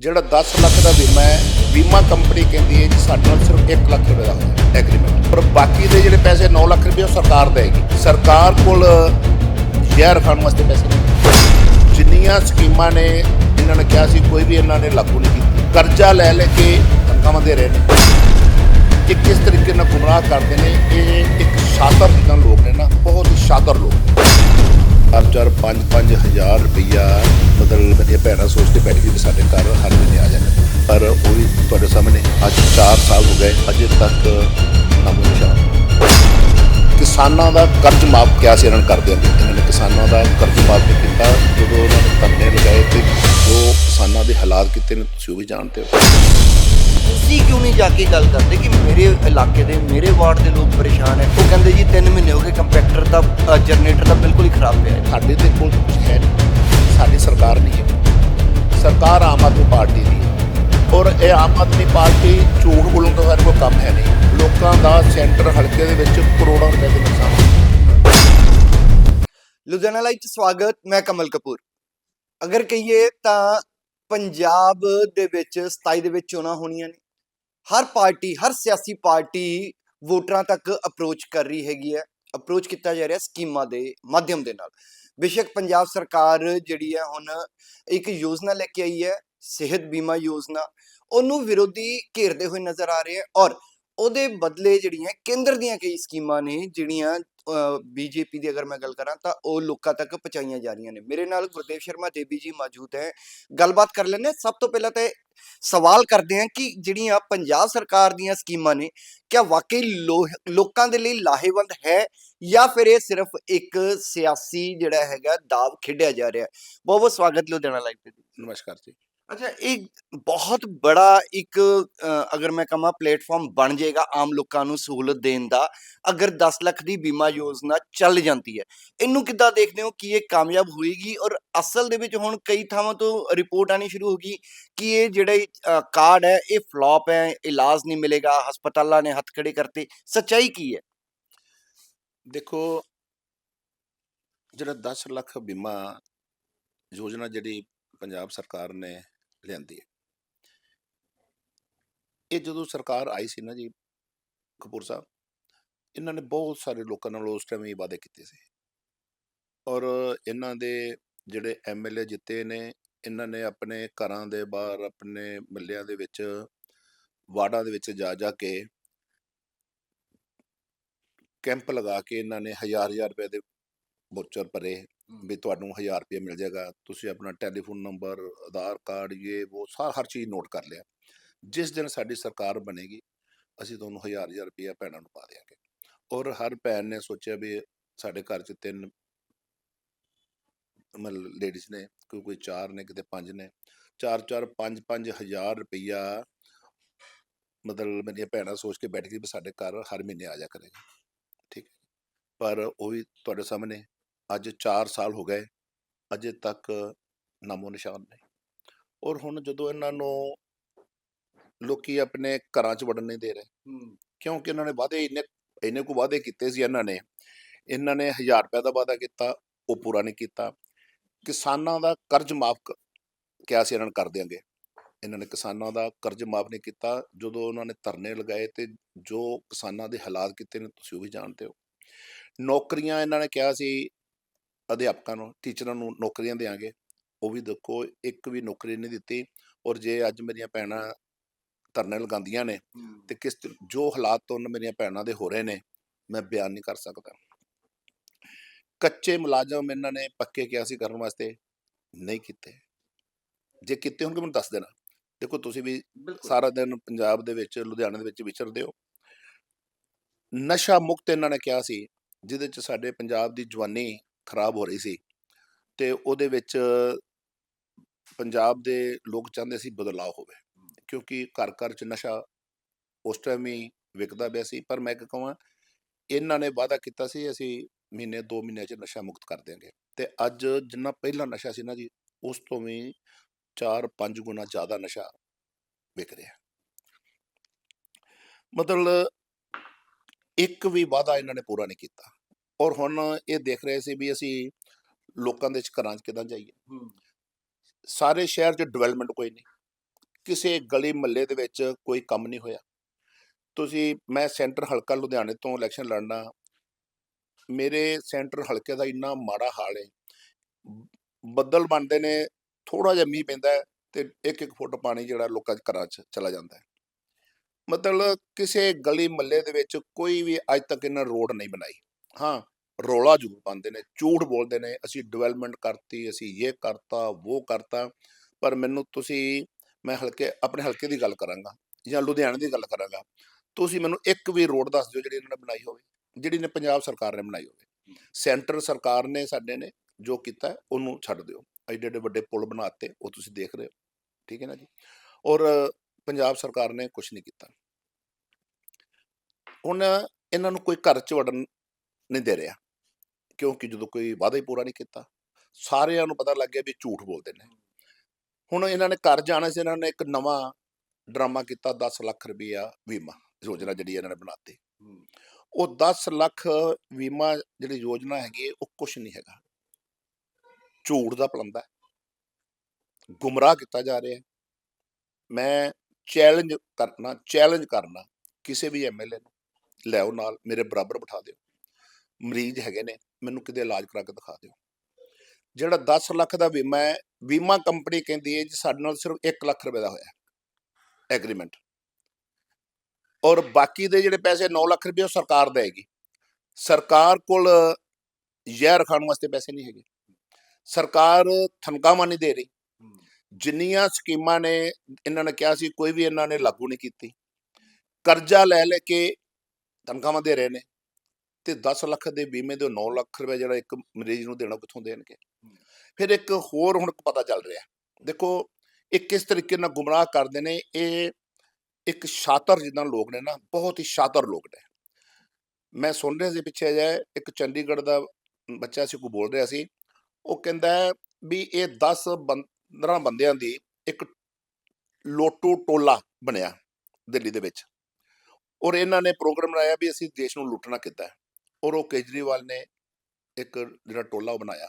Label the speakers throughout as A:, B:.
A: ਜਿਹੜਾ 10 ਲੱਖ ਦਾ ਬੀਮਾ ਹੈ, ਬੀਮਾ ਕੰਪਨੀ ਕਹਿੰਦੀ ਹੈ ਕਿ ਸਾਡੇ ਨਾਲ ਸਿਰਫ 1 ਲੱਖ ਰੁਪਏ ਦਾ ਹੋਇਆ ਐਗਰੀਮੈਂਟ ਪਰ ਬਾਕੀ ਦੇ ਜਿਹੜੇ ਪੈਸੇ 9 ਲੱਖ ਰੁਪਏ ਉਹ ਸਰਕਾਰ ਦੇਗੀ। ਸਰਕਾਰ ਕੋਲ ਸ਼ੇਅਰ ਖਾਣ ਵਾਸਤੇ ਪੈਸੇ ਨਹੀਂ। ਜਿੰਨੀਆਂ ਸਕੀਮਾਂ ਨੇ ਇਹਨਾਂ ਨੇ ਕਿਹਾ ਸੀ ਕੋਈ ਵੀ ਇਹਨਾਂ ਨੇ ਲਾਗੂ ਨਹੀਂ ਕੀਤੀ। ਕਰਜ਼ਾ ਲੈ ਲੈ ਕੇ ਤਨਖਾਹਾਂ ਦੇ ਰਹੇ ਨੇ। ਕਿ ਕਿਸ ਤਰੀਕੇ ਨਾਲ ਗੁੰਮਰਾਹ ਕਰਦੇ ਨੇ, ਇਹ ਇੱਕ ਸ਼ਾਤਰ ਜਿੱਦਾਂ ਲੋਕ ਨੇ ਨਾ, ਬਹੁਤ ਹੀ ਸ਼ਾਤਰ ਲੋਕ ਚਾਰ ਚਾਰ ਪੰਜ ਪੰਜ ਹਜ਼ਾਰ ਰੁਪਈਆ ਮਤਲਬ ਮੇਰੀਆਂ ਭੈਣਾਂ ਸੋਚ ਕੇ ਬੈਠ ਗਈ ਵੀ ਸਾਡੇ ਘਰ ਹਰ ਮਹੀਨੇ ਆ ਜਾਣਾ। ਪਰ ਉਹ ਵੀ ਤੁਹਾਡੇ ਸਾਹਮਣੇ ਅੱਜ 4 ਸਾਲ ਹੋ ਗਏ, ਅਜੇ ਤੱਕ ਨਾਮੋ ਨਿਸ਼ਾਨ ਕਿਸਾਨਾਂ ਦਾ ਕਰਜ਼ ਮਾਫ ਕਿਹਾ ਸੀ ਇਹਨਾਂ ਨੇ ਕਰ ਦਿਆਂਗੇ ਇਹਨਾਂ ਨੇ ਕਿਸਾਨਾਂ ਦਾ ਕਰਜ਼ ਮਾਫ ਨਹੀਂ ਕੀਤਾ। ਜਦੋਂ ਉਹਨਾਂ ਨੇ ਧਰਨੇ ਲਗਾਏ ਤੇ ਜੋ ਕਿਸਾਨਾਂ ਦੇ ਹਾਲਾਤ ਕੀਤੇ ਨੇ, ਤੁਸੀਂ ਉਹ ਵੀ ਜਾਣਦੇ ਹੋ।
B: ਤੁਸੀਂ ਕਿਉਂ ਨਹੀਂ ਜਾ ਕੇ ਗੱਲ ਕਰਦੇ ਕਿ ਮੇਰੇ ਇਲਾਕੇ ਦੇ ਮੇਰੇ ਵਾਰਡ ਦੇ ਲੋਕ ਪਰੇਸ਼ਾਨ ਹੈ? ਉਹ ਕਹਿੰਦੇ ਜੀ 3 ਮਹੀਨੇ ਹੋ ਗਏ ਕੰਪੈਕਟਰ ਦਾ ਜਨਰੇਟਰ ਦਾ ਬਿਲਕੁਲ ਹੀ ਖਰਾਬ ਪਿਆ ਹੈ।
A: ਸਾਡੇ ਤੇ ਕੋਲ ਕੁਝ ਹੈ ਨਹੀਂ। ਸਾਡੀ ਸਰਕਾਰ ਨਹੀਂ ਹੈ। ਸਰਕਾਰ ਆਮ ਆਦਮੀ ਪਾਰਟੀ ਦੀ ਔਰ ਇਹ ਆਮ ਆਦਮੀ ਪਾਰਟੀ ਝੂਠ ਬੋਲਣ ਤੋਂ ਹਰ ਕੋਈ ਕੰਮ ਹੈ ਨਹੀਂ। ਲੋਕਾਂ ਦਾ ਸੈਂਟਰ ਹਲਕੇ ਦੇ ਵਿੱਚ ਕਰੋੜਾਂ ਰੁਪਏ ਦੇ ਨੁਕਸਾਨ।
B: ਲੁਧਿਆਣਾ ਲਾਈਵ 'ਚ ਸਵਾਗਤ ਮੈਂ ਕਮਲ ਕਪੂਰ। ਅਗਰ ਕਹੀਏ ਤਾਂ ਪੰਜਾਬ ਦੇ ਵਿੱਚ 27 ਦੇ ਵਿੱਚ ਚੋਣਾਂ ਹੋਣੀਆਂ ਨੇ। ਹਰ ਪਾਰਟੀ, ਹਰ ਸਿਆਸੀ ਪਾਰਟੀ ਵੋਟਰਾਂ ਤੱਕ ਅਪਰੋਚ ਕਰ ਰਹੀ ਹੈਗੀ ਹੈ। ਅਪਰੋਚ ਕੀਤਾ ਜਾ ਰਿਹਾ ਸਕੀਮਾਂ ਦੇ ਮਾਧਿਅਮ ਦੇ ਨਾਲ। ਬੇਸ਼ੱਕ ਪੰਜਾਬ ਸਰਕਾਰ ਜਿਹੜੀ ਹੈ ਹੁਣ ਇੱਕ ਯੋਜਨਾ ਲੈ ਕੇ ਆਈ ਹੈ, ਸਿਹਤ ਬੀਮਾ ਯੋਜਨਾ। ਉਹਨੂੰ ਵਿਰੋਧੀ ਘੇਰਦੇ ਹੋਏ ਨਜ਼ਰ ਆ ਰਹੇ ਹੈ ਔਰ ਉਹਦੇ ਬਦਲੇ ਜਿਹੜੀਆਂ ਕੇਂਦਰ ਦੀਆਂ ਕਈ ਸਕੀਮਾਂ ਨੇ, ਜਿਹੜੀਆਂ ਬੀਜੇਪੀ ਦੀ ਅਗਰ ਮੈਂ ਗੱਲ ਕਰਾਂ ਤਾਂ ਉਹ ਲੋਕਾਂ ਤੱਕ ਪਹੁੰਚਾਈਆਂ ਜਾ ਰਹੀਆਂ ਨੇ। ਮੇਰੇ ਨਾਲ ਗੁਰਦੇਵ ਸ਼ਰਮਾ ਦੇਵੀ ਜੀ ਮੌਜੂਦ ਹੈ। ਗੱਲਬਾਤ ਕਰ ਲੈਂਦੇ ਸਭ ਤੋਂ ਪਹਿਲਾਂ ਤਾਂ ਸਵਾਲ ਕਰਦੇ ਹਾਂ ਕਿ ਜਿਹੜੀਆਂ ਪੰਜਾਬ ਸਰਕਾਰ ਦੀਆਂ ਸਕੀਮਾਂ ਨੇ, ਕਿਆ ਵਾਕਈ ਲੋ- ਲੋਕਾਂ ਦੇ ਲਈ ਲਾਹੇਵੰਦ ਹੈ ਜਾਂ ਫਿਰ ਇਹ ਸਿਰਫ ਇੱਕ ਸਿਆਸੀ ਜਿਹੜਾ ਹੈਗਾ ਦਾਅਵ ਖੇਡਿਆ ਜਾ ਰਿਹਾ? ਬਹੁਤ ਬਹੁਤ ਸਵਾਗਤ ਲੁਧਿਆਣਾ ਲਾਈਵ ਤੇ।
A: ਨਮਸਕਾਰ ਜੀ।
B: ਅੱਛਾ ਇਹ ਬਹੁਤ ਬੜਾ ਇੱਕ ਅ, ਅਗਰ ਮੈਂ ਕਹਾਂ ਪਲੇਟਫਾਰਮ ਬਣ ਜਾਏਗਾ ਆਮ ਲੋਕਾਂ ਨੂੰ ਸਹੂਲਤ ਦੇਣ ਦਾ ਅਗਰ 10 ਲੱਖ ਦੀ ਬੀਮਾ ਯੋਜਨਾ ਚੱਲ ਜਾਂਦੀ ਹੈ ਇਹਨੂੰ ਕਿੱਦਾਂ ਦੇਖਦੇ ਹੋ ਕਿ ਇਹ ਕਾਮਯਾਬ ਹੋਏਗੀ ਔਰ ਅਸਲ ਦੇ ਵਿੱਚ ਹੁਣ ਕਈ ਥਾਵਾਂ ਤੋਂ ਰਿਪੋਰਟ ਆਣੀ ਸ਼ੁਰੂ ਹੋ ਗਈ ਕਿ ਇਹ ਜਿਹੜੇ ਅ, ਕਾਰਡ ਹੈ ਇਹ ਫਲॉप ਹੈ ਇਲਾਜ ਨਹੀਂ ਮਿਲੇਗਾ ਹਸਪਤਾਲਾਂ ਨੇ ਹੱਥ ਖੜੇ ਕਰਤੇ ਸੱਚਾਈ ਕੀ ਹੈ
A: ਦੇਖੋ ਜਿਹੜਾ 10 ਲੱਖ ਬੀਮਾ ਯੋਜਨਾ ਜਿਹੜੀ ਪੰਜਾਬ ਸਰਕਾਰ ਨੇ ਲਿਆਂਦੀ ਹੈ। ਇਹ ਜਦੋਂ ਸਰਕਾਰ ਆਈ ਸੀ ਨਾ ਜੀ ਕਪੂਰ ਸਾਹਿਬ, ਇਹਨਾਂ ਨੇ ਬਹੁਤ ਸਾਰੇ ਲੋਕਾਂ ਨਾਲ ਉਸ ਟਾਈਮ ਹੀ ਵਾਅਦੇ ਕੀਤੇ ਸੀ। ਔਰ ਇਹਨਾਂ ਦੇ ਜਿਹੜੇ ਐਮਐਲਏ ਜਿੱਤੇ ਨੇ, ਇਹਨਾਂ ਨੇ ਆਪਣੇ ਘਰਾਂ ਦੇ ਬਾਹਰ, ਆਪਣੇ ਮੱਲਿਆਂ ਦੇ ਵਿੱਚ, ਵਾਰਡਾਂ ਦੇ ਵਿੱਚ ਜਾ ਜਾ ਕੇ ਕੈਂਪ ਲਗਾ ਕੇ ਇਹਨਾਂ ਨੇ ਹਜ਼ਾਰ ਹਜ਼ਾਰ ਰੁਪਏ ਦੇ ਵੋਚਰ ਭਰੇ। ਵੀ ਤੁਹਾਨੂੰ 1000 ਰੁਪਏ ਮਿਲ ਜਾਏਗਾ, ਤੁਸੀਂ ਆਪਣਾ ਟੈਲੀਫੋਨ ਨੰਬਰ, ਆਧਾਰ ਕਾਰਡ ਇਹ ਉਹ ਸਾਰ, ਹਰ ਚੀਜ਼ ਨੋਟ ਕਰ ਲਿਆ। ਜਿਸ ਦਿਨ ਸਾਡੀ ਸਰਕਾਰ ਬਣੇਗੀ, ਅਸੀਂ ਤੁਹਾਨੂੰ 1000 ਹਜ਼ਾਰ ਰੁਪਏ ਭੈਣਾਂ ਨੂੰ ਪਾ ਦੇਵਾਂਗੇ ਔਰ ਹਰ ਭੈਣ ਨੇ ਸੋਚਿਆ ਵੀ ਸਾਡੇ ਘਰ 'ਚ ਤਿੰਨ ਮਤਲਬ ਲੇਡੀਜ਼ ਨੇ, ਕੋਈ ਕੋਈ ਚਾਰ ਨੇ, ਕਿਤੇ ਪੰਜ ਨੇ। ਚਾਰ ਚਾਰ, ਪੰਜ ਪੰਜ ਹਜ਼ਾਰ ਰੁਪਈਆ ਮਤਲਬ ਮੇਰੀਆਂ ਭੈਣਾਂ ਸੋਚ ਕੇ ਬੈਠ ਗਈ ਵੀ ਸਾਡੇ ਘਰ ਹਰ ਮਹੀਨੇ ਆ ਜਾ ਕਰੇਗਾ। ਠੀਕ ਹੈ। ਪਰ ਉਹ ਵੀ ਤੁਹਾਡੇ ਸਾਹਮਣੇ ਅੱਜ 4 ਸਾਲ ਹੋ ਗਏ ਅਜੇ ਤੱਕ ਨਾਮੋ ਨਿਸ਼ਾਨ ਨਹੀਂ। ਔਰ ਹੁਣ ਜਦੋਂ ਇਹਨਾਂ ਨੂੰ ਲੋਕੀ ਆਪਣੇ ਘਰਾਂ 'ਚ ਵੜਨ ਨਹੀਂ ਦੇ ਰਹੇ ਕਿਉਂਕਿ ਇਹਨਾਂ ਨੇ ਵਾਅਦੇ ਇੰਨੇ ਇੰਨੇ ਕੁ ਵਾਅਦੇ ਕੀਤੇ ਸੀ ਇਹਨਾਂ ਨੇ ਇਹਨਾਂ ਨੇ 1000 ਰੁਪਏ ਦਾ ਵਾਅਦਾ ਕੀਤਾ ਉਹ ਪੂਰਾ ਨਹੀਂ ਕੀਤਾ। ਕਿਸਾਨਾਂ ਦਾ ਕਰਜ਼ ਮਾਫ ਕਿਹਾ ਸੀ ਇਹਨਾਂ ਨੂੰ ਕਰ ਦਿਆਂਗੇ। ਇਹਨਾਂ ਨੇ ਕਿਸਾਨਾਂ ਦਾ ਕਰਜ਼ ਮਾਫ ਨਹੀਂ ਕੀਤਾ ਜਦੋਂ ਉਹਨਾਂ ਨੇ ਧਰਨੇ ਲਗਾਏ ਤੇ ਜੋ ਕਿਸਾਨਾਂ ਦੇ ਹਾਲਾਤ ਕੀਤੇ ਨੇ ਤੁਸੀਂ ਉਹ ਵੀ ਜਾਣਦੇ ਹੋ। ਨੌਕਰੀਆਂ ਇਹਨਾਂ ਨੇ ਕਿਹਾ ਸੀ ਅਧਿਆਪਕਾਂ ਨੂੰ ਟੀਚਰਾਂ ਨੂੰ ਨੌਕਰੀਆਂ ਦੇਾਂਗੇ ਉਹ ਵੀ ਦੇਖੋ ਇੱਕ ਵੀ ਨੌਕਰੀ ਨਹੀਂ ਦਿੱਤੀ ਔਰ ਜੇ ਅੱਜ ਮੇਰੀਆਂ ਭੈਣਾਂ ਧਰਨੇ ਲਗਾਉਂਦੀਆਂ ਨੇ ਤੇ ਕਿਸ ਜੋ ਹਾਲਾਤ ਤੋਂ ਮੇਰੀਆਂ ਭੈਣਾਂ ਦੇ ਹੋ ਰਹੇ ਨੇ ਮੈਂ ਬਿਆਨ ਨਹੀਂ ਕਰ ਸਕਦਾ। ਕੱਚੇ ਮੁਲਾਜ਼ਮ ਇਹਨਾਂ ਨੇ ਪੱਕੇ ਕਿਹਾ ਸੀ ਕਰਨ ਵਾਸਤੇ ਨਹੀਂ ਕੀਤੇ। ਜੇ ਕੀਤੇ ਹੋਣਗੇ ਮੈਨੂੰ ਦੱਸ ਦੇਣਾ। ਦੇਖੋ ਤੁਸੀਂ ਵੀ ਸਾਰਾ ਦਿਨ ਪੰਜਾਬ ਦੇ ਵਿੱਚ ਲੁਧਿਆਣੇ ਦੇ ਵਿੱਚ ਵਿਚਰਦੇ ਹੋ। ਨਸ਼ਾ ਮੁਕਤ ਇਹਨਾਂ ਨੇ ਕਿਹਾ ਸੀ ਜਿਹਦੇ ਚ ਸਾਡੇ ਪੰਜਾਬ ਦੀ ਜਵਾਨੀ ਖਰਾਬ ਹੋ ਰਹੀ ਸੀ ਤੇ ਉਹਦੇ ਵਿੱਚ ਪੰਜਾਬ ਦੇ ਲੋਕ ਚਾਹੁੰਦੇ ਸੀ ਬਦਲਾਅ ਹੋਵੇ, ਕਿਉਂਕਿ ਘਰ ਘਰ ਚ ਨਸ਼ਾ ਉਸ ਟਾਈਮ ਹੀ ਵਿਕਦਾ ਪਿਆ ਸੀ, ਪਰ ਮੈਂ ਇੱਕ ਕਹਾਂ, ਇਹਨਾਂ ਨੇ ਵਾਅਦਾ ਕੀਤਾ ਸੀ ਅਸੀਂ ਮਹੀਨੇ 2 ਮਹੀਨਿਆਂ ਚ ਨਸ਼ਾ ਮੁਕਤ ਕਰ ਦਿਆਂਗੇ ਤੇ ਅੱਜ ਜਿੰਨਾ ਪਹਿਲਾਂ ਨਸ਼ਾ ਸੀ ਨਾ ਜੀ, ਉਸ ਤੋਂ ਵੀ 4-5 ਗੁਣਾ ਜ਼ਿਆਦਾ ਨਸ਼ਾ ਵਿਕ ਰਿਹਾ। ਮਤਲਬ ਇੱਕ ਵੀ ਵਾਅਦਾ ਇਹਨਾਂ ਨੇ ਪੂਰਾ ਨਹੀਂ ਕੀਤਾ। ਔਰ ਹੁਣ ਇਹ ਦੇਖ ਰਹੇ ਸੀ ਵੀ ਅਸੀਂ ਲੋਕਾਂ ਦੇ ਘਰਾਂ 'ਚ ਕਿਦਾਂ ਜਾਈਏ। ਸਾਰੇ ਸ਼ਹਿਰ 'ਚ ਡਿਵੈਲਪਮੈਂਟ ਕੋਈ ਨਹੀਂ। ਕਿਸੇ ਗਲੀ ਮਹੱਲੇ ਦੇ ਵਿੱਚ ਕੋਈ ਕੰਮ ਨਹੀਂ ਹੋਇਆ। ਤੁਸੀਂ ਮੈਂ ਸੈਂਟਰ ਹਲਕਾ ਲੁਧਿਆਣੇ ਤੋਂ ਇਲੈਕਸ਼ਨ ਲੜਨਾ ਮੇਰੇ ਸੈਂਟਰ ਹਲਕੇ ਦਾ ਇੰਨਾ ਮਾੜਾ ਹਾਲ ਹੈ। ਬੱਦਲ ਬਣਦੇ ਨੇ ਥੋੜਾ ਜਿਹਾ ਮੀਂਹ ਪੈਂਦਾ ਤੇ ਇੱਕ ਇੱਕ ਫੁੱਟ ਪਾਣੀ ਜਿਹੜਾ ਲੋਕਾਂ ਦੇ ਘਰਾਂ 'ਚ ਚਲਾ ਜਾਂਦਾ ਹੈ। ਮਤਲਬ ਕਿਸੇ ਗਲੀ ਮਹੱਲੇ ਦੇ ਵਿੱਚ ਕੋਈ ਵੀ ਅੱਜ ਤੱਕ ਇਹਨਾਂ ਰੋਡ ਨਹੀਂ ਬਣਾਈ। ਹਾਂ, ਰੋਲਾ ਜ਼ਰੂਰ ਪਾਉਂਦੇ ਨੇ, ਝੂਠ ਬੋਲਦੇ ਨੇ, ਅਸੀਂ ਡਿਵੈਲਪਮੈਂਟ ਕਰਤੀ, ਅਸੀਂ ਇਹ ਕਰਤਾ ਉਹ ਕਰਤਾ, ਪਰ ਮੈਨੂੰ ਤੁਸੀਂ, ਮੈਂ ਹਲਕੇ, ਆਪਣੇ ਹਲਕੇ ਦੀ ਗੱਲ ਕਰਾਂਗਾ ਜਾਂ ਲੁਧਿਆਣੇ ਦੀ ਗੱਲ ਕਰਾਂਗਾ, ਤੁਸੀਂ ਮੈਨੂੰ ਇੱਕ ਵੀ ਰੋਡ ਦੱਸ ਦਿਓ ਜਿਹੜੀ ਇਹਨਾਂ ਨੇ ਬਣਾਈ ਹੋਵੇ, ਜਿਹੜੀ ਨੇ ਪੰਜਾਬ ਸਰਕਾਰ ਨੇ ਬਣਾਈ ਹੋਵੇ। ਸੈਂਟਰ ਸਰਕਾਰ ਨੇ ਸਾਡੇ ਨੇ ਜੋ ਕੀਤਾ, ਉਹਨੂੰ ਛੱਡ ਦਿਓ। ਐਡੇ ਐਡੇ ਵੱਡੇ ਪੁਲ ਬਣਾਤੇ, ਉਹ ਤੁਸੀਂ ਦੇਖ ਰਹੇ ਹੋ, ਠੀਕ ਹੈ ਨਾ ਜੀ? ਔਰ ਪੰਜਾਬ ਸਰਕਾਰ ਨੇ ਕੁਝ ਨਹੀਂ ਕੀਤਾ। ਹੁਣ ਇਹਨਾਂ ਨੂੰ ਕੋਈ ਘਰ ਚ ਵੜਨ ਨਹੀਂ ਦੇ ਰਿਹਾ। ਕਿਉਂਕਿ ਜਦੋਂ ਕੋਈ ਵਾਅਦਾ ਹੀ ਪੂਰਾ ਨਹੀਂ ਕੀਤਾ ਸਾਰਿਆਂ ਨੂੰ ਪਤਾ ਲੱਗ ਗਿਆ ਵੀ ਝੂਠ ਬੋਲਦੇ ਨੇ। ਹੁਣ ਇਹਨਾਂ ਨੇ ਘਰ ਜਾਣਾ ਸੀ ਇਹਨਾਂ ਨੇ ਇੱਕ ਨਵਾਂ ਡਰਾਮਾ ਕੀਤਾ 10 ਲੱਖ ਰੁਪਈਆ ਬੀਮਾ ਯੋਜਨਾ ਜਿਹੜੀ ਇਹਨਾਂ ਨੇ ਬਣਾਤੀ। ਉਹ 10 ਲੱਖ ਬੀਮਾ ਜਿਹੜੀ ਯੋਜਨਾ ਹੈਗੀ ਉਹ ਕੁਝ ਨਹੀਂ ਹੈਗਾ। ਝੂਠ ਦਾ ਪਲੰਦਾ ਹੈ। ਗੁੰਮਰਾਹ ਕੀਤਾ ਜਾ ਰਿਹਾ ਮੈਂ ਚੈਲੰਜ ਕਰਨਾ ਚੈਲੰਜ ਕਰਨਾ ਕਿਸੇ ਵੀ ਐਮਐਲਏ ਨੂੰ ਲਿਆਓ ਨਾਲ ਮੇਰੇ ਬਰਾਬਰ ਬਿਠਾ ਦਿਓ। ਮਰੀਜ਼ ਹੈਗੇ ਨੇ, ਮੈਨੂੰ ਕਿਤੇ ਇਲਾਜ ਕਰਾ ਕੇ ਦਿਖਾ ਦਿਓ। ਜਿਹੜਾ 10 ਲੱਖ ਦਾ ਬੀਮਾ ਹੈ, ਬੀਮਾ ਕੰਪਨੀ ਕਹਿੰਦੀ ਹੈ ਜੀ ਸਾਡੇ ਨਾਲ ਸਿਰਫ 1 ਲੱਖ ਰੁਪਏ ਦਾ ਹੋਇਆ ਐਗਰੀਮੈਂਟ ਔਰ ਬਾਕੀ ਦੇ ਜਿਹੜੇ ਪੈਸੇ 9 ਲੱਖ ਰੁਪਏ ਉਹ ਸਰਕਾਰ ਦੇਗੀ ਸਰਕਾਰ ਕੋਲ ਜ਼ਹਿਰ ਖਾਣ ਵਾਸਤੇ ਪੈਸੇ ਨਹੀਂ ਹੈਗੇ। ਸਰਕਾਰ ਤਨਖਾਹਾਂ ਨਹੀਂ ਦੇ ਰਹੀ। ਜਿੰਨੀਆਂ ਸਕੀਮਾਂ ਨੇ, ਇਹਨਾਂ ਨੇ ਕਿਹਾ ਸੀ, ਕੋਈ ਵੀ ਇਹਨਾਂ ਨੇ ਲਾਗੂ ਨਹੀਂ ਕੀਤੀ। ਕਰਜ਼ਾ ਲੈ ਲੈ ਕੇ ਤਨਖਾਹਾਂ ਦੇ ਰਹੇ ਨੇ। ਤੇ 10 ਲੱਖ ਦੇ ਬੀਮੇ ਦੇ 9 ਲੱਖ ਰੁਪਏ ਜਿਹੜਾ ਇੱਕ ਮਰੀਜ਼ ਨੂੰ ਦੇਣਾ ਕਿੱਥੋਂ ਦੇਣਗੇ? ਫਿਰ ਇੱਕ ਹੋਰ ਹੁਣ ਪਤਾ ਚੱਲ ਰਿਹਾ। ਦੇਖੋ ਇਹ ਕਿਸ ਤਰੀਕੇ ਨਾਲ ਗੁੰਮਰਾਹ ਕਰਦੇ ਨੇ? ਇਹ ਇੱਕ ਸ਼ਾਤਰ ਜਿੱਦਾਂ ਲੋਕ ਨੇ ਨਾ ਬਹੁਤ ਹੀ ਸ਼ਾਤਰ ਲੋਕ ਨੇ। ਮੈਂ ਸੁਣ ਰਿਹਾ ਸੀ ਪਿੱਛੇ ਜੇ ਇੱਕ ਚੰਡੀਗੜ੍ਹ ਦਾ ਬੱਚਾ ਸੀ ਕੋਈ ਬੋਲ ਰਿਹਾ ਸੀ। ਉਹ ਕਹਿੰਦਾ ਵੀ ਇਹ 10 15 ਬੰਦਿਆਂ ਦੀ ਇੱਕ ਲੋਟੂ ਟੋਲਾ ਬਣਿਆ ਦਿੱਲੀ ਦੇ ਵਿੱਚ। ਔਰ ਇਹਨਾਂ ਨੇ ਪ੍ਰੋਗਰਾਮ ਬਣਾਇਆ ਵੀ ਅਸੀਂ ਦੇਸ਼ ਨੂੰ ਲੁੱਟਣਾ ਕਿੱਦਾਂ ਹੈ। ਔਰ ਉਹ ਕੇਜਰੀਵਾਲ ਨੇ ਇੱਕ ਜਿਹੜਾ ਟੋਲਾ ਬਣਾਇਆ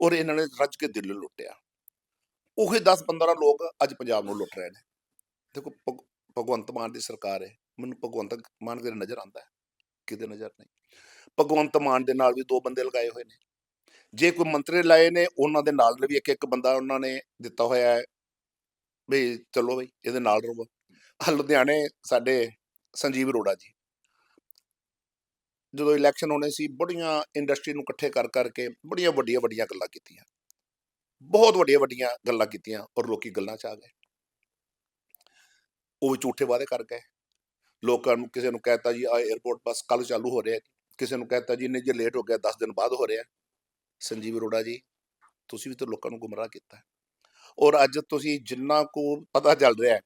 A: ਔਰ ਇਹਨਾਂ ਨੇ ਰੱਜ ਕੇ ਦਿੱਲੀ ਲੁੱਟਿਆ। ਉਹੀ 10-15 ਲੋਕ ਅੱਜ ਪੰਜਾਬ ਨੂੰ ਲੁੱਟ ਰਹੇ ਨੇ। ਦੇਖੋ ਭਗ- ਭਗਵੰਤ ਮਾਨ ਦੀ ਸਰਕਾਰ ਹੈ। ਮੈਨੂੰ ਭਗਵੰਤ ਮਾਨ ਕਿਤੇ ਨਜ਼ਰ ਆਉਂਦਾ ਹੈ। ਕਿਤੇ ਨਜ਼ਰ ਨਹੀਂ। ਭਗਵੰਤ ਮਾਨ ਦੇ ਨਾਲ ਵੀ ਦੋ ਬੰਦੇ ਲਗਾਏ ਹੋਏ ਨੇ। ਜੇ ਕੋਈ ਮੰਤਰੀ ਲਾਏ ਨੇ, ਉਹਨਾਂ ਦੇ ਨਾਲ ਵੀ ਇੱਕ ਇੱਕ ਬੰਦਾ ਉਹਨਾਂ ਨੇ ਦਿੱਤਾ ਹੋਇਆ ਹੈ। ਵੀ ਚਲੋ ਬਈ, ਇਹਦੇ ਨਾਲ ਰਹੋ। ਆਹ ਲੁਧਿਆਣੇ ਸਾਡੇ ਸੰਜੀਵ ਅਰੋੜਾ ਜੀ। ਜਦੋਂ ਇਲੈਕਸ਼ਨ ਹੋਣੇ ਸੀ, ਬੜੀਆਂ ਇੰਡਸਟਰੀ ਨੂੰ ਇਕੱਠੇ ਕਰ ਕਰਕੇ ਬੜੀਆਂ ਵੱਡੀਆਂ ਵੱਡੀਆਂ ਗੱਲਾਂ ਕੀਤੀਆਂ। ਬਹੁਤ ਵੱਡੀਆਂ ਵੱਡੀਆਂ ਗੱਲਾਂ ਕੀਤੀਆਂ ਔਰ ਲੋਕੀ ਗੱਲਾਂ 'ਚ ਆ ਗਏ। ਉਹ ਵੀ ਝੂਠੇ ਵਾਅਦੇ ਕਰ ਗਏ। ਲੋਕਾਂ ਨੂੰ ਕਿਸੇ ਨੂੰ ਕਹਿਤਾ ਜੀ ਆ 에어ਪੋਰਟ ਬਸ ਕੱਲ ਚਾਲੂ ਹੋ ਰਿਹਾ ਹੈ। ਕਿਸੇ ਨੂੰ ਕਹਿਤਾ ਜੀ ਨਹੀਂ ਜੇ ਲੇਟ ਹੋ ਗਿਆ 10 ਦਿਨ ਬਾਅਦ ਹੋ ਰਿਹਾ। ਸੰਜੀਵ ਅਰੋੜਾ ਜੀ, ਤੁਸੀਂ ਵੀ ਤਾਂ ਲੋਕਾਂ ਨੂੰ ਗੁੰਮਰਾਹ ਕੀਤਾ। ਔਰ ਅੱਜ ਤੁਸੀਂ ਜਿੰਨਾ ਕੋ ਪਤਾ ਚੱਲ ਰਿਹਾ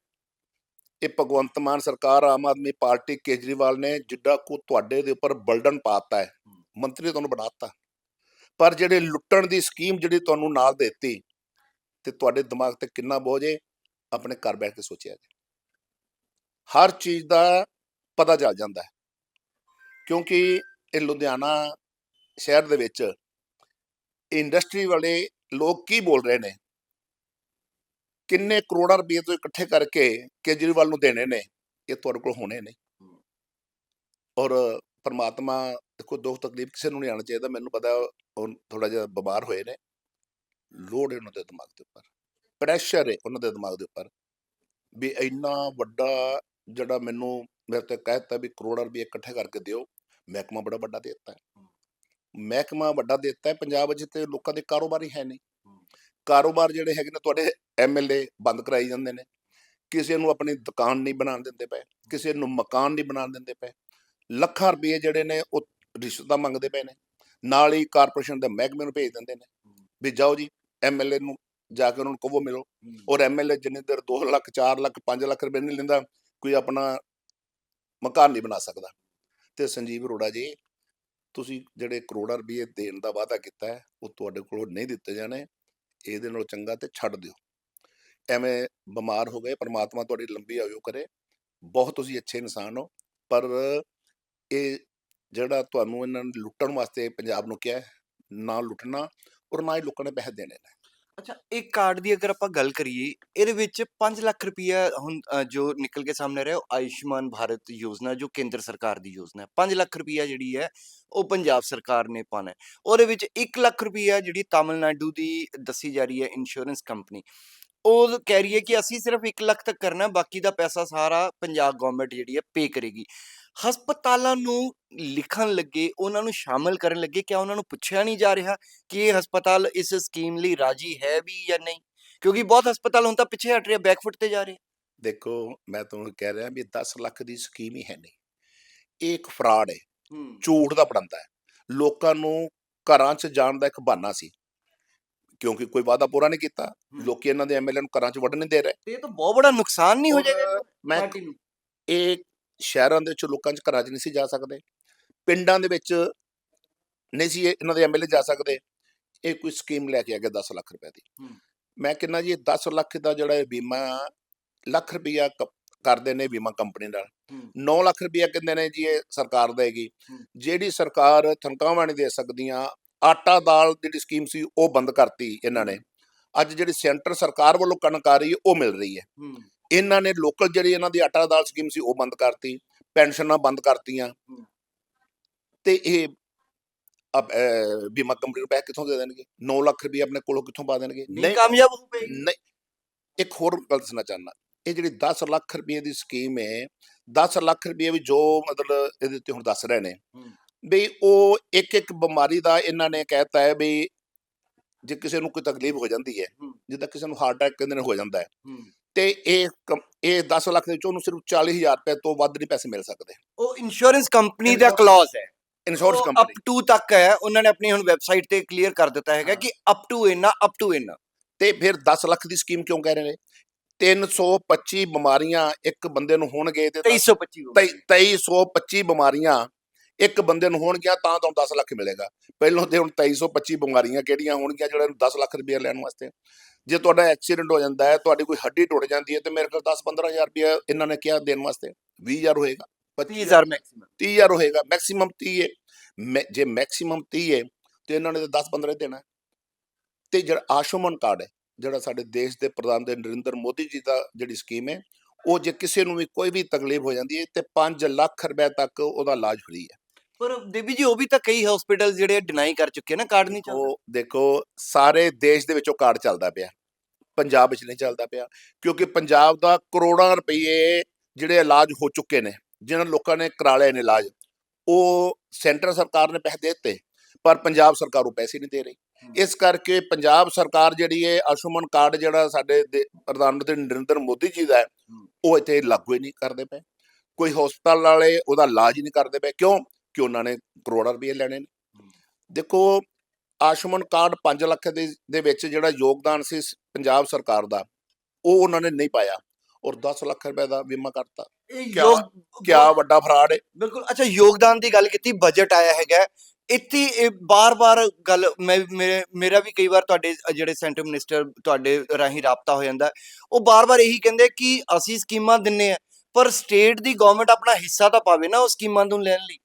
A: ਇਹ ਭਗਵੰਤ ਮਾਨ ਸਰਕਾਰ, ਆਮ ਆਦਮੀ ਪਾਰਟੀ ਕੇਜਰੀਵਾਲ ਨੇ ਜਿੱਡਾ ਕੋ ਤੁਹਾਡੇ ਦੇ ਉੱਪਰ ਬਲਡਨ ਪਾਤਾ ਹੈ, ਮੰਤਰੀ ਤੁਹਾਨੂੰ ਬਣਾਤਾ। ਪਰ ਜਿਹੜੇ ਲੁੱਟਣ ਦੀ ਸਕੀਮ ਜਿਹੜੀ ਤੁਹਾਨੂੰ ਨਾਲ ਦਿੱਤੀ ਤੇ ਤੁਹਾਡੇ ਦਿਮਾਗ ਤੇ ਕਿੰਨਾ ਬੋਝ ਹੈ ਆਪਣੇ ਘਰ ਬੈਠ ਕੇ ਸੋਚਿਆ ਜੀ। ਹਰ ਚੀਜ਼ ਦਾ ਪਤਾ ਚੱਲ ਜਾਂਦਾ ਹੈ। ਕਿਉਂਕਿ ਇਹ ਲੁਧਿਆਣਾ ਸ਼ਹਿਰ ਦੇ ਵਿੱਚ ਇੰਡਸਟਰੀ ਵਾਲੇ ਲੋਕ ਕੀ ਬੋਲ ਰਹੇ ਨੇ? ਕਿੰਨੇ ਕਰੋੜਾਂ ਰੁਪਏ ਤੋਂ ਇਕੱਠੇ ਕਰਕੇ ਕੇਜਰੀਵਾਲ ਨੂੰ ਦੇਣੇ ਨੇ ਇਹ ਤੁਹਾਡੇ ਕੋਲ ਹੋਣੇ ਨੇ। ਔਰ ਪਰਮਾਤਮਾ ਦੇਖੋ ਦੁੱਖ ਤਕਲੀਫ ਕਿਸੇ ਨੂੰ ਨਹੀਂ ਆਉਣਾ ਚਾਹੀਦਾ ਮੈਨੂੰ ਪਤਾ ਉਹ ਥੋੜਾ ਜਿਹਾ ਬਿਮਾਰ ਹੋਏ ਨੇ। ਲੋਡ ਹੈ ਉਹਨਾਂ ਦੇ ਦਿਮਾਗ ਦੇ ਉੱਪਰ। ਪ੍ਰੈਸ਼ਰ ਹੈ ਉਹਨਾਂ ਦੇ ਦਿਮਾਗ ਦੇ ਉੱਪਰ। ਵੀ ਇੰਨਾ ਵੱਡਾ ਜਿਹੜਾ ਮੈਨੂੰ ਮੇਰੇ ਤੇ ਕਹਿਤਾ ਵੀ ਕਰੋੜਾਂ ਰੁਪਏ ਇਕੱਠੇ ਕਰਕੇ ਦਿਓ ਮਹਿਕਮਾ ਬੜਾ ਵੱਡਾ ਦੇ ਦਿੱਤਾ। ਹੈ। ਮਹਿਕਮਾ ਵੱਡਾ ਦਿੱਤਾ ਹੈ ਪੰਜਾਬ ਵਿੱਚ ਤੇ ਲੋਕਾਂ ਦੇ ਕਾਰੋਬਾਰ ਹੀ ਹੈ ਨਹੀਂ। ਕਾਰੋਬਾਰ ਜਿਹੜੇ ਹੈਗੇ ਨੇ ਤੁਹਾਡੇ ਐਮਐਲਏ ਬੰਦ ਕਰਾਈ ਜਾਂਦੇ ਨੇ। ਕਿਸੇ ਨੂੰ ਆਪਣੀ ਦੁਕਾਨ ਨਹੀਂ ਬਣਾਉਣ ਦਿੰਦੇ ਪਏ ਕਿਸੇ ਨੂੰ ਮਕਾਨ ਨਹੀਂ ਬਣਾਉਣ ਦਿੰਦੇ ਪਏ। ਲੱਖਾਂ ਰੁਪਏ ਜਿਹੜੇ ਨੇ ਉਹ ਰਿਸ਼ਵਤਾਂ ਮੰਗਦੇ ਪਏ ਨੇ। ਨਾਲ ਹੀ ਕਾਰਪੋਰੇਸ਼ਨ ਦੇ ਮਹਿਕਮੇ ਨੂੰ ਭੇਜ ਦਿੰਦੇ ਨੇ ਵੀ ਜਾਓ ਜੀ ਐਮਐਲਏ ਨੂੰ ਜਾ ਕੇ ਉਹਨਾਂ ਨੂੰ ਕਹੋ ਮਿਲੋ। ਔਰ ਐਮਐਲਏ ਜਿੰਨੇ ਦੇਰ 2 ਲੱਖ 4 ਲੱਖ 5 ਲੱਖ ਰੁਪਏ ਨਹੀਂ ਲੈਂਦਾ ਕੋਈ ਆਪਣਾ ਮਕਾਨ ਨਹੀਂ ਬਣਾ ਸਕਦਾ। ਤੇ ਸੰਜੀਵ ਅਰੋੜਾ ਜੀ ਤੁਸੀਂ ਜਿਹੜੇ ਕਰੋੜਾਂ ਰੁਪਏ ਦੇਣ ਦਾ ਵਾਅਦਾ ਕੀਤਾ ਹੈ ਉਹ ਤੁਹਾਡੇ ਕੋਲੋਂ ਨਹੀਂ ਦਿੱਤੇ ਜਾਣੇ। ਇਹਦੇ ਨਾਲੋਂ ਚੰਗਾ ਤੇ ਛੱਡ ਦਿਓ। ਐਵੇਂ ਬਿਮਾਰ ਹੋ ਗਏ, ਪਰਮਾਤਮਾ ਤੁਹਾਡੀ ਲੰਬੀ ਆਯੂ ਕਰੇ। ਬਹੁਤ ਤੁਸੀਂ ਅੱਛੇ ਇਨਸਾਨ ਹੋ, ਪਰ ਇਹ ਜਿਹੜਾ ਤੁਹਾਨੂੰ ਇਹਨਾਂ ਨੇ ਲੁੱਟਣ ਵਾਸਤੇ ਪੰਜਾਬ ਨੂੰ ਕਿਹਾ ਨਾ ਲੁੱਟਣਾ ਔਰ ਨਾ ਹੀ ਲੋਕਾਂ ਨੇ ਪੈਸੇ ਦੇਣੇ ਨੇ।
B: ਅੱਛਾ ਇਹ ਕਾਰਡ ਦੀ ਅਗਰ ਆਪਾਂ ਗੱਲ ਕਰੀਏ ਇਹਦੇ ਵਿੱਚ 5 ਲੱਖ ਰੁਪਈਆ ਹੁਣ ਅ, ਜੋ ਨਿਕਲ ਕੇ ਸਾਹਮਣੇ ਰਿਹਾ ਉਹ ਆਯੁਸ਼ਮਾਨ ਭਾਰਤ ਯੋਜਨਾ ਜੋ ਕੇਂਦਰ ਸਰਕਾਰ ਦੀ ਯੋਜਨਾ ਹੈ। 5 ਲੱਖ ਰੁਪਈਆ ਜਿਹੜੀ ਹੈ ਉਹ ਪੰਜਾਬ ਸਰਕਾਰ ਨੇ ਪਾਉਣਾ ਹੈ। ਉਹਦੇ ਵਿੱਚ 1 ਲੱਖ ਰੁਪਈਆ ਜਿਹੜੀ ਤਾਮਿਲਨਾਡੂ ਦੀ ਦੱਸੀ ਜਾ ਰਹੀ ਹੈ ਇੰਸ਼ੋਰੈਂਸ ਕੰਪਨੀ ਉਹ ਕਹਿ ਰਹੀ ਹੈ ਕਿ ਅਸੀਂ ਸਿਰਫ 1 ਲੱਖ ਤੱਕ ਕਰਨਾ ਬਾਕੀ ਦਾ ਪੈਸਾ ਸਾਰਾ ਪੰਜਾਬ ਗਵਰਨਮੈਂਟ ਜਿਹੜੀ ਹੈ ਪੇ ਕਰੇਗੀ। ਹਸਪਤਾਲਾਂ ਨੂੰ ਲਿਖਣ ਲੱਗੇ ਉਹਨਾਂ ਨੂੰ ਸ਼ਾਮਲ ਕਰਨ ਲੱਗੇ ਕਿਆ ਉਹਨਾਂ ਨੂੰ ਪੁੱਛਿਆ ਨਹੀਂ ਜਾ ਰਿਹਾ ਕਿ ਇਹ ਹਸਪਤਾਲ ਇਸ ਸਕੀਮ ਲਈ ਰਾਜੀ ਹੈ ਵੀ ਜਾਂ ਨਹੀਂ? ਕਿਉਂਕਿ ਬਹੁਤ ਹਸਪਤਾਲ ਹੁਣ ਤਾਂ ਪਿੱਛੇ ਹਟ ਰਿਹਾ ਬੈਕਫੁੱਟ ਤੇ ਜਾ ਰਹੇ
A: ਦੇਖੋ ਮੈਂ ਤੁਹਾਨੂੰ ਕਹਿ ਰਿਹਾ ਵੀ 10 ਲੱਖ ਦੀ ਸਕੀਮ ਹੀ ਹੈ ਨਹੀਂ। ਇਹ ਇੱਕ ਫਰਾਡ ਹੈ
B: ਹੂੰ।
A: ਝੂਠ ਦਾ ਪੜੰਦਾ ਹੈ। ਲੋਕਾਂ ਨੂੰ ਘਰਾਂ 'ਚ ਜਾਣ ਦਾ ਇੱਕ ਬਹਾਨਾ ਸੀ। ਕਿਉਂਕਿ ਕੋਈ ਵਾਅਦਾ ਪੂਰਾ ਨਹੀਂ ਕੀਤਾ। ਲੋਕੀ ਇਹਨਾਂ ਦੇ ਐਮਐਲਏ ਨੂੰ ਘਰਾਂ 'ਚ ਵੜਨ ਨਹੀਂ ਦੇ ਰਹੇ।
B: ਤੇ ਇਹ ਤਾਂ ਬਹੁਤ ਬੜਾ ਨੁਕਸਾਨ ਨਹੀਂ ਹੋ
A: ਔਰ
B: ਜਾਏਗਾ
A: ਮੈਂ
B: ਪਾਰਟੀ ਨੂੰ।
A: ਇਹ ਸ਼ਹਿਰਾਂ ਦੇ ਵਿੱਚ ਲੋਕਾਂ 'ਚ ਘਰਾਂ 'ਚ ਨਹੀਂ ਸੀ ਜਾ ਸਕਦੇ। ਪਿੰਡਾਂ ਦੇ ਵਿੱਚ ਨਹੀਂ ਸੀ ਇਹ- ਇਹਨਾਂ ਦੇ ਐਮਐਲਏ ਜਾ ਸਕਦੇ। ਇਹ ਕੋਈ ਸਕੀਮ ਲੈ ਕੇ ਆ ਗਿਆ 10 ਲੱਖ ਰੁਪਏ ਦੀ। ਮੈਂ ਕਹਿੰਦਾ ਜੀ ਇਹ 10 ਲੱਖ ਦਾ ਜਿਹੜਾ ਇਹ ਬੀਮਾ ਲੱਖ ਰੁਪਈਆ ਕ- ਕਰਦੇ ਨੇ ਬੀਮਾ ਕੰਪਨੀ ਨਾਲ।
B: ਹੂੰ।
A: 9 ਲੱਖ ਰੁਪਈਆ ਕਹਿੰਦੇ ਨੇ ਜੀ ਇਹ ਸਰਕਾਰ ਦੇਗੀ। ਜਿਹੜੀ ਸਰਕਾਰ ਤਨਖਾਹਾਂ ਨਹੀਂ ਦੇ ਸਕਦੀਆਂ ਆਟਾ ਦਾਲ ਜਿਹੜੀ ਸਕੀਮ ਸੀ ਉਹ ਬੰਦ ਕਰਤੀ ਇਹਨਾਂ ਨੇ। ਅੱਜ ਜਿਹੜੀ ਸੈਂਟਰ ਸਰਕਾਰ ਵੱਲੋਂ ਕਣਕ ਆ ਰਹੀ ਹੈ ਉਹ ਮਿਲ ਰਹੀ ਹੂੰ। ਇਹਨਾਂ ਨੇ ਲੋਕਲ ਜਿਹੜੀ ਇਹਨਾਂ ਦੀ ਆਟਾ ਦਾਲ ਸਕੀਮ ਸੀ ਉਹ ਬੰਦ ਕਰਤੀ ਪੈਨਸ਼ਨਾਂ ਬੰਦ ਕਰਤੀਆਂ। ਤੇ ਇਹ ਅਬ ਬੀਮਾ ਕੰਪਨੀ ਨੂੰ ਪੈਸੇ ਕਿੱਥੋਂ ਦੇ ਦੇਣਗੇ? 9 ਲੱਖ ਰੁਪਏ ਆਪਣੇ ਕੋਲੋਂ ਕਿੱਥੋਂ ਪਾ ਦੇਣਗੇ?
B: ਨਹੀਂ ਕਾਮਯਾਬ ਹੋ ਪਏ
A: ਨਹੀਂ। ਇੱਕ ਹੋਰ ਗੱਲ ਦੱਸਣਾ ਚਾਹੁੰਦਾ। ਇਹ ਜਿਹੜੀ 10 ਲੱਖ ਰੁਪਏ ਦੀ ਸਕੀਮ ਹੈ 10 ਲੱਖ ਰੁਪਏ ਵੀ ਜੋ ਮਤਲਬ ਇਹਦੇ ਉੱਤੇ ਹੁਣ ਦੱਸ ਰਹੇ ਨੇ। ਵੀ ਉਹ ਇੱਕ ਇੱਕ ਬਿਮਾਰੀ ਦਾ ਇਹਨਾਂ ਨੇ ਕਹਿਤਾ ਹੈ ਵੀ ਜੇ ਕਿਸੇ ਨੂੰ ਕੋਈ ਤਕਲੀਫ ਹੋ ਜਾਂਦੀ ਹੈ। ਜਿੱਦਾਂ ਕਿਸੇ ਨੂੰ ਹਾਰਟ ਅਟੈਕ ਕਹਿੰਦੇ ਨੇ ਹੋ ਜਾਂਦਾ ਹੂੰ। ਤੇ ਇਹ ਕੰ- ਇਹ 10 ਲੱਖ ਦੇ ਵਿੱਚੋਂ ਉਹਨੂੰ ਸਿਰਫ 40000 ਰੁਪਏ ਤੋਂ ਵੱਧ ਨਹੀਂ ਪੈਸੇ ਮਿਲ ਸਕਦੇ।
B: ਉਹ ਇੰਸ਼ੋਰੈਂਸ ਕੰਪਨੀ ਦਾ ਕਲੌਜ਼ ਹੈ।
A: ਇੰਸ਼ੋਰੈਂਸ
B: ਅਪ
A: ਕੰਪਨੀ
B: ਟੂ ਤੱਕ ਹੈ ਉਹਨਾਂ ਨੇ ਆਪਣੀ ਹੁਣ ਵੈਬਸਾਈਟ ਤੇ ਕਲੀਅਰ ਕਰ ਦਿੱਤਾ ਹੈਗਾ। ਕਿ ਅਪ ਟੂ ਇੰਨਾ ਅਪ ਟੂ ਇੰਨਾ।
A: ਤੇ ਫਿਰ 10 ਲੱਖ ਦੀ ਸਕੀਮ ਕਿਉਂ ਕਹਿ ਰਹੇ ਨੇ? 325 ਬਿਮਾਰੀਆਂ ਇੱਕ ਬੰਦੇ ਨੂੰ ਹੋਣਗੇ ਤੇ
B: 2325
A: ਤੇਈ- 2325 ਬਿਮਾਰੀਆਂ ਇੱਕ ਬੰਦੇ ਨੂੰ ਹੋਣਗੀਆਂ ਤਾਂ ਤੁਹਾਨੂੰ 10 ਲੱਖ ਮਿਲੇਗਾ। ਪਹਿਲਾਂ ਤੇ ਹੁਣ 2325 ਬਿਮਾਰੀਆਂ ਕਿਹੜੀਆਂ ਹੋਣਗੀਆਂ ਜਿਹੜਾ ਨੂੰ 10 ਲੱਖ ਰੁਪਏ ਲੈਣ ਵਾਸਤੇ? ਜੇ ਤੁਹਾਡਾ ਐਕਸੀਡੈਂਟ ਹੋ ਜਾਂਦਾ ਹੈ ਤੁਹਾਡੀ ਕੋਈ ਹੱਡੀ ਟੁੱਟ ਜਾਂਦੀ ਹੈ ਤੇ ਮੇਰੇ ਕੋਲ 10 15000 ਰੁਪਏ ਇਹਨਾਂ ਨੇ ਕਿਹਾ ਦੇਣ ਵਾਸਤੇ। 20000 ਹੋਏਗਾ 25000
B: 30000 ਮੈਕਸਿਮਮ
A: 30000 ਹੋਏਗਾ ਮੈਕਸਿਮਮ 30 ਹੈ ਜੇ ਮੈਕਸਿਮਮ 30 ਹੈ ਤੇ ਇਹਨਾਂ ਨੇ ਤਾਂ 10 15 ਦੇਣਾ। ਤੇ ਜਿਹੜਾ ਆਯੁਸ਼ਮਾਨ ਕਾਰਡ ਹੈ ਜਿਹੜਾ ਸਾਡੇ ਦੇਸ਼ ਦੇ ਪ੍ਰਧਾਨ ਦੇ ਨਰਿੰਦਰ ਮੋਦੀ ਜੀ ਦਾ ਜਿਹੜੀ ਸਕੀਮ ਹੈ ਉਹ ਜੇ ਕਿਸੇ ਨੂੰ ਵੀ ਕੋਈ ਵੀ ਤਕਲੀਫ ਹੋ ਜਾਂਦੀ ਹੈ ਤੇ 5 ਲੱਖ ਰੁਪਏ ਤੱਕ ਉਹਦਾ ਇਲਾਜ ਫ੍ਰੀ ਹੈ।
B: ਪਰ ਦੇਵੀ ਜੀ ਉਹ ਵੀ ਤਾਂ ਕਈ ਹਸਪੀਟਲ ਜਿਹੜੇ ਡਿਨਾਈ ਕਰ ਚੁੱਕੇ ਨੇ ਕਾਰਡ ਨਹੀਂ ਚੱਲਦਾ।
A: ਉਹ ਦੇਖੋ ਸਾਰੇ ਦੇਸ਼ ਦੇ ਵਿੱਚੋਂ ਕਾਰਡ ਚੱਲਦਾ ਪਿਆ। ਪੰਜਾਬ ਵਿੱਚ ਨਹੀਂ ਚੱਲਦਾ ਪਿਆ ਕਿਉਂਕਿ ਪੰਜਾਬ ਦਾ ਕਰੋੜਾਂ ਰੁਪਏ ਜਿਹੜੇ ਇਲਾਜ ਹੋ ਚੁੱਕੇ ਨੇ ਜਿਨ੍ਹਾਂ ਲੋਕਾਂ ਨੇ ਕਰਾ ਲਏ ਨੇ ਇਲਾਜ ਉਹ ਸੈਂਟਰ ਸਰਕਾਰ ਨੇ ਪੈਸੇ ਦੇ ਦਿੱਤੇ ਪਰ ਪੰਜਾਬ ਸਰਕਾਰ ਉਹ ਪੈਸੇ ਨਹੀਂ ਦੇ ਰਹੀ। ਇਸ ਕਰਕੇ ਪੰਜਾਬ ਸਰਕਾਰ ਜਿਹੜੀ ਹੈ ਆਯੁਸ਼ਮਾਨ ਕਾਰਡ ਜਿਹੜਾ ਸਾਡੇ ਪ੍ਰਧਾਨ ਮੰਤਰੀ ਨਰਿੰਦਰ ਮੋਦੀ ਜੀ ਦਾ। ਉਹ ਇੱਥੇ ਲਾਗੂ ਹੀ ਨਹੀਂ ਕਰਦੇ ਪਏ ਕੋਈ ਹਸਪਤਾਲ ਵਾਲੇ ਉਹਦਾ ਇਲਾਜ ਹੀ ਨਹੀਂ ਕਰਦੇ ਪਏ ਕਿਉਂ ਕਿ ਉਹਨਾਂ ਨੇ ਕਰੋੜਾਂ ਰੁਪਏ ਲੈਣੇ ਨੇ। ਦੇਖੋ ਆਯੁਸ਼ਮਾਨ ਕਾਰਡ 5 ਲੱਖ ਦੇ ਦੇ ਵਿੱਚ ਜਿਹੜਾ ਯੋਗਦਾਨ ਸੀ ਪੰਜਾਬ ਸਰਕਾਰ ਦਾ ਉਹ ਉਹਨਾਂ ਨੇ ਨਹੀਂ ਪਾਇਆ ਔਰ 10 ਲੱਖ ਰੁਪਏ ਦਾ ਬੀਮਾ ਕਰਤਾ।
B: ਇਹ
A: ਕਿਆ- ਵੱਡਾ ਫਰਾਡ ਹੈ
B: ਬਿਲਕੁਲ ਅੱਛਾ ਯੋਗਦਾਨ ਦੀ ਗੱਲ ਕੀਤੀ ਬਜਟ ਆਇਆ ਹੈਗਾ। ਇੱਥੇ ਬਾਰ-ਬਾਰ ਗੱਲ ਮੈਂ ਮੇਰੇ ਮੇਰਾ ਵੀ ਕਈ ਵਾਰ ਤੁਹਾਡੇ ਜਿਹੜੇ ਸੈਂਟਰ ਮਿਨਿਸਟਰ ਤੁਹਾਡੇ ਰਾਹੀਂ ਰਾਬਤਾ ਹੋ ਜਾਂਦਾ। ਉਹ ਬਾਰ-ਬਾਰ ਇਹੀ ਕਹਿੰਦੇ ਕਿ ਅਸੀਂ ਸਕੀਮਾਂ ਦਿੰਨੇ ਆ ਪਰ ਸਟੇਟ ਦੀ ਗਵਰਨਮੈਂਟ ਆਪਣਾ ਹਿੱਸਾ ਤਾਂ ਪਾਵੇ ਨਾ ਉਹ ਸਕੀਮਾਂ ਨੂੰ ਲੈਣ ਲਈ।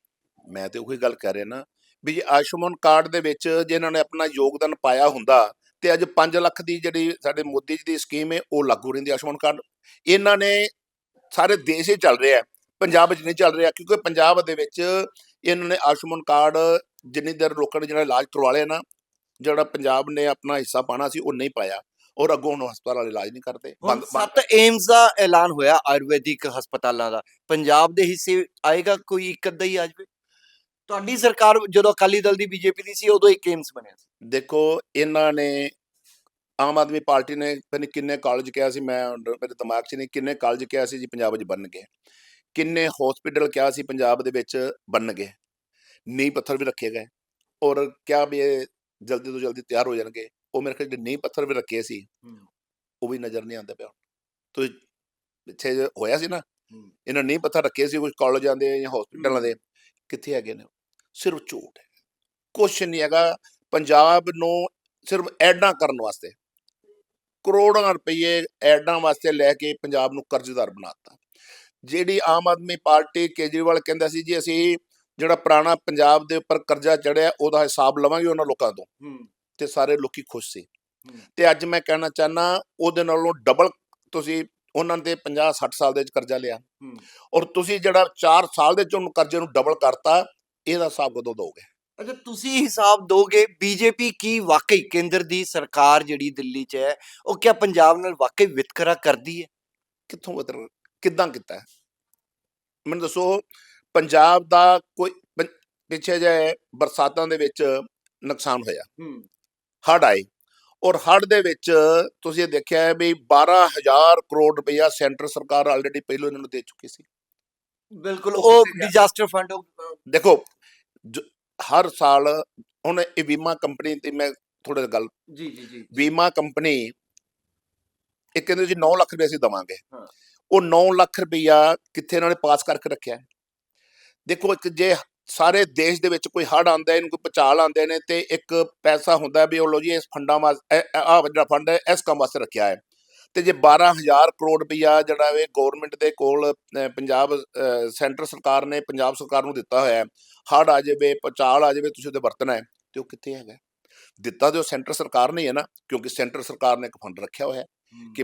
A: ਮੈਂ ਤੇ ਉਹੀ ਗੱਲ ਕਰ ਰਿਹਾ ਨਾ ਵੀ ਆਯੁਸ਼ਮਾਨ ਕਾਰਡ ਦੇ ਵਿੱਚ ਜੇ ਇਹਨਾਂ ਨੇ ਆਪਣਾ ਯੋਗਦਾਨ ਪਾਇਆ ਹੁੰਦਾ ਤੇ ਅੱਜ 5 ਲੱਖ ਦੀ ਜਿਹੜੀ ਸਾਡੇ ਮੋਦੀ ਜੀ ਦੀ ਸਕੀਮ ਹੈ ਉਹ ਲਾਗੂ ਰਹਿੰਦੀ ਆਯੁਸ਼ਮਾਨ ਕਾਰਡ। ਇਹਨਾਂ ਨੇ ਸਾਰੇ ਦੇਸ਼ ਹੀ ਚੱਲ ਰਿਹਾ ਪੰਜਾਬ ਵਿੱਚ ਨਹੀਂ ਚੱਲ ਰਿਹਾ ਕਿਉਂਕਿ ਪੰਜਾਬ ਦੇ ਵਿੱਚ ਇਹਨਾਂ ਨੇ ਆਯੁਸ਼ਮਾਨ ਕਾਰਡ ਜਿੰਨੀ ਦੇਰ ਲੋਕਾਂ ਨੇ ਜਿਹੜਾ ਇਲਾਜ ਕਰਵਾ ਲਿਆ ਨਾ ਜਿਹੜਾ ਪੰਜਾਬ ਨੇ ਆਪਣਾ ਹਿੱਸਾ ਪਾਣਾ ਸੀ ਉਹ ਨਹੀਂ ਪਾਇਆ ਔਰ ਅੱਗੋਂ ਹੁਣ ਹਸਪਤਾਲ ਵਾਲੇ ਇਲਾਜ ਨਹੀਂ ਕਰਦੇ।
B: ਸੱਤ ਏਮਸ ਦਾ ਐਲਾਨ ਹੋਇਆ ਆਯੁਰਵੈਦਿਕ ਹਸਪਤਾਲਾਂ ਦਾ। ਪੰਜਾਬ ਦੇ ਹਿੱਸੇ ਆਏਗਾ ਕੋਈ ਇੱਕ ਅੱਧਾ ਹੀ ਆ ਜਾਵੇ ਤੁਹਾਡੀ ਸਰਕਾਰ ਜਦੋਂ ਅਕਾਲੀ ਦਲ ਦੀ ਬੀਜੇਪੀ ਦੀ ਸੀ ਉਦੋਂ ਇੱਕ ਏਮਸ ਬਣਿਆ ਸੀ।
A: ਦੇਖੋ ਇਹਨਾਂ ਨੇ ਆਮ ਆਦਮੀ ਪਾਰਟੀ ਨੇ ਪਤਾ ਕਿੰਨੇ ਕਾਲਜ ਕਿਹਾ ਸੀ ਮੈਂ ਮੇਰੇ ਦਿਮਾਗ 'ਚ ਨਹੀਂ ਕਿੰਨੇ ਕਾਲਜ ਕਿਹਾ ਸੀ ਜੀ ਪੰਜਾਬ 'ਚ ਬਣਨਗੇ ਕਿੰਨੇ ਹਸਪੀਟਲ ਕਿਹਾ ਸੀ ਪੰਜਾਬ ਦੇ ਵਿੱਚ ਬਣਨਗੇ ਨੀਂਹ ਪੱਥਰ ਵੀ ਰੱਖੇ ਗਏ। ਔਰ ਕਿਹਾ ਵੀ ਇਹ ਜਲਦੀ ਤੋਂ ਜਲਦੀ ਤਿਆਰ ਹੋ ਜਾਣਗੇ ਉਹ ਮੇਰੇ ਖਿਆਲ ਨੀਂਹ ਪੱਥਰ ਵੀ ਰੱਖੇ ਸੀ। ਉਹ ਵੀ ਨਜ਼ਰ ਨਹੀਂ ਆਉਂਦੇ ਪਿਆ। ਤੋ ਪਿੱਛੇ ਹੋਇਆ ਸੀ ਨਾ। ਇਹਨਾਂ ਨੀਂਹ ਪੱਥਰ ਰੱਖੇ ਸੀ ਕੁਝ ਕਾਲਜਾਂ ਦੇ ਜਾਂ ਹਸਪੀਟਲਾਂ ਦੇ? ਕਿੱਥੇ ਹੈਗੇ ਨੇ? ਸਿਰਫ ਝੂਠ ਹੈ। ਕੁਛ ਨਹੀਂ ਹੈਗਾ। ਪੰਜਾਬ ਨੂੰ ਸਿਰਫ ਐਡਾਂ ਕਰਨ ਵਾਸਤੇ। ਕਰੋੜਾਂ ਰੁਪਏ ਐਡਾਂ ਵਾਸਤੇ ਲੈ ਕੇ ਪੰਜਾਬ ਨੂੰ ਕਰਜ਼ਦਾਰ ਬਣਾਤਾ। ਜਿਹੜੀ ਆਮ ਆਦਮੀ ਪਾਰਟੀ ਕੇਜਰੀਵਾਲ ਕਹਿੰਦਾ ਸੀ ਜੀ ਅਸੀਂ ਜਿਹੜਾ ਪੁਰਾਣਾ ਪੰਜਾਬ ਦੇ ਉੱਪਰ ਕਰਜ਼ਾ ਚੜਿਆ ਉਹਦਾ ਹਿਸਾਬ ਲਵਾਂਗੇ ਉਹਨਾਂ ਲੋਕਾਂ ਤੋਂ। ਤੇ ਸਾਰੇ ਲੋਕੀ ਖੁਸ਼ ਸੀ। ਤੇ ਅੱਜ ਮੈਂ ਕਹਿਣਾ ਚਾਹਨਾ ਉਹਦੇ ਨਾਲੋਂ ਡਬਲ ਤੁਸੀਂ ਉਹਨਾਂ ਦੇ 50 60 ਸਾਲ ਦੇ ਵਿੱਚ ਕਰਜ਼ਾ ਲਿਆ। ਔਰ ਤੁਸੀਂ ਜਿਹੜਾ 4 ਸਾਲ ਦੇ ਚ ਉਹਨੂੰ ਕਰਜ਼ੇ ਨੂੰ ਡਬਲ ਕਰਤਾ ਇਹਦਾ ਹਿਸਾਬ ਕਦੋਂ ਦੋਗੇ
B: ਅੱਛਾ ਤੁਸੀਂ ਹਿਸਾਬ ਦੋਗੇ ਬੀਜੇਪੀ ਕੀ ਵਾਕਈ ਕੇਂਦਰ ਦੀ ਸਰਕਾਰ ਜਿਹੜੀ ਦਿੱਲੀ 'ਚ ਹੈ ਉਹ ਕਿਆ ਪੰਜਾਬ ਨਾਲ ਵਾਕਈ ਵਿਤਕਰਾ ਕਰਦੀ ਹੈ?
A: ਕਿੱਥੋਂ ਮਤਲਬ ਕਿੱਦਾਂ ਕੀਤਾ ਹੈ? ਮੈਨੂੰ ਦੱਸੋ ਪੰਜਾਬ ਦਾ ਕੋਈ ਪਿੱਛੇ ਜੇ ਬਰਸਾਤਾਂ ਦੇ ਵਿੱਚ ਨੁਕਸਾਨ ਹੋਇਆ। ਹੜ੍ਹ ਆਏ। ਔਰ ਹੜ੍ਹ ਦੇ ਵਿੱਚ ਤੁਸੀਂ ਇਹ ਦੇਖਿਆ ਹੈ ਵੀ 12000 ਕਰੋੜ ਰੁਪਇਆ ਸੈਂਟਰ ਸਰਕਾਰ ਆਲਰੇਡੀ ਪਹਿਲਾਂ ਇਹਨਾਂ ਨੂੰ ਦੇ ਚੁੱਕੀ ਸੀ
B: ਬਿਲਕੁਲ
A: ਉਹ?
B: ਡਿਜ਼ਾਸਟਰ ਫੰਡ
A: ਦੇਖੋ ਹਰ ਸਾਲ ਹੁਣ ਇਹ ਬੀਮਾ ਕੰਪਨੀ ਤੇ ਮੈਂ ਥੋੜਾ ਗੱਲ
B: ਜੀ ਜੀ ਜੀ
A: ਬੀਮਾ ਕੰਪਨੀ ਇਹ ਕਹਿੰਦੇ ਜੀ 9 ਲੱਖ ਰੁਪਏ ਅਸੀਂ ਦਵਾਂਗੇ। ਉਹ 9 ਲੱਖ ਰੁਪਇਆ ਕਿੱਥੇ ਇਹਨਾਂ ਨੇ ਪਾਸ ਕਰਕੇ ਰੱਖਿਆ? ਦੇਖੋ ਇੱਕ ਜੇ ਸਾਰੇ ਦੇਸ਼ ਦੇ ਵਿੱਚ ਕੋਈ ਹੜ੍ਹ ਆਉਂਦਾ ਹੈ, ਇਹਨੂੰ ਕੋਈ ਪਚਾਲ ਆਉਂਦੇ ਨੇ ਤੇ ਇੱਕ ਪੈਸਾ ਹੁੰਦਾ ਵੀ ਉਹ ਲੋ ਜੀ ਇਸ ਫੰਡਾਂ ਵਾਸਤੇ ਆ ਜਿਹੜਾ ਫੰਡ ਹੈ ਇਸ ਕੰਮ ਵਾਸਤੇ ਰੱਖਿਆ ਹੈ। ਤੇ ਜੇ 12000 ਕਰੋੜ ਰੁਪਇਆ ਜਿਹੜਾ ਇਹ ਗਵਰਨਮੈਂਟ ਦੇ ਕੋਲ ਪੰਜਾਬ ਸੈਂਟਰ ਸਰਕਾਰ ਨੇ ਪੰਜਾਬ ਸਰਕਾਰ ਨੂੰ ਦਿੱਤਾ ਹੋਇਆ ਹੈ ਹੜ੍ਹ ਆ ਜਾਵੇ ਪਚਾਲ ਆ ਜਾਵੇ ਤੁਸੀਂ ਉਹਦੇ ਵਰਤਣਾ ਹੈ ਤੇ ਉਹ ਕਿੱਥੇ ਹੈਗਾ? ਦਿੱਤਾ ਤੇ ਉਹ ਸੈਂਟਰ ਸਰਕਾਰ ਨੇ ਹੀ ਨਾ ਕਿਉਂਕਿ ਸੈਂਟਰ ਸਰਕਾਰ ਨੇ ਇੱਕ ਫੰਡ ਰੱਖਿਆ ਹੋਇਆ ਹੈ ਕਿ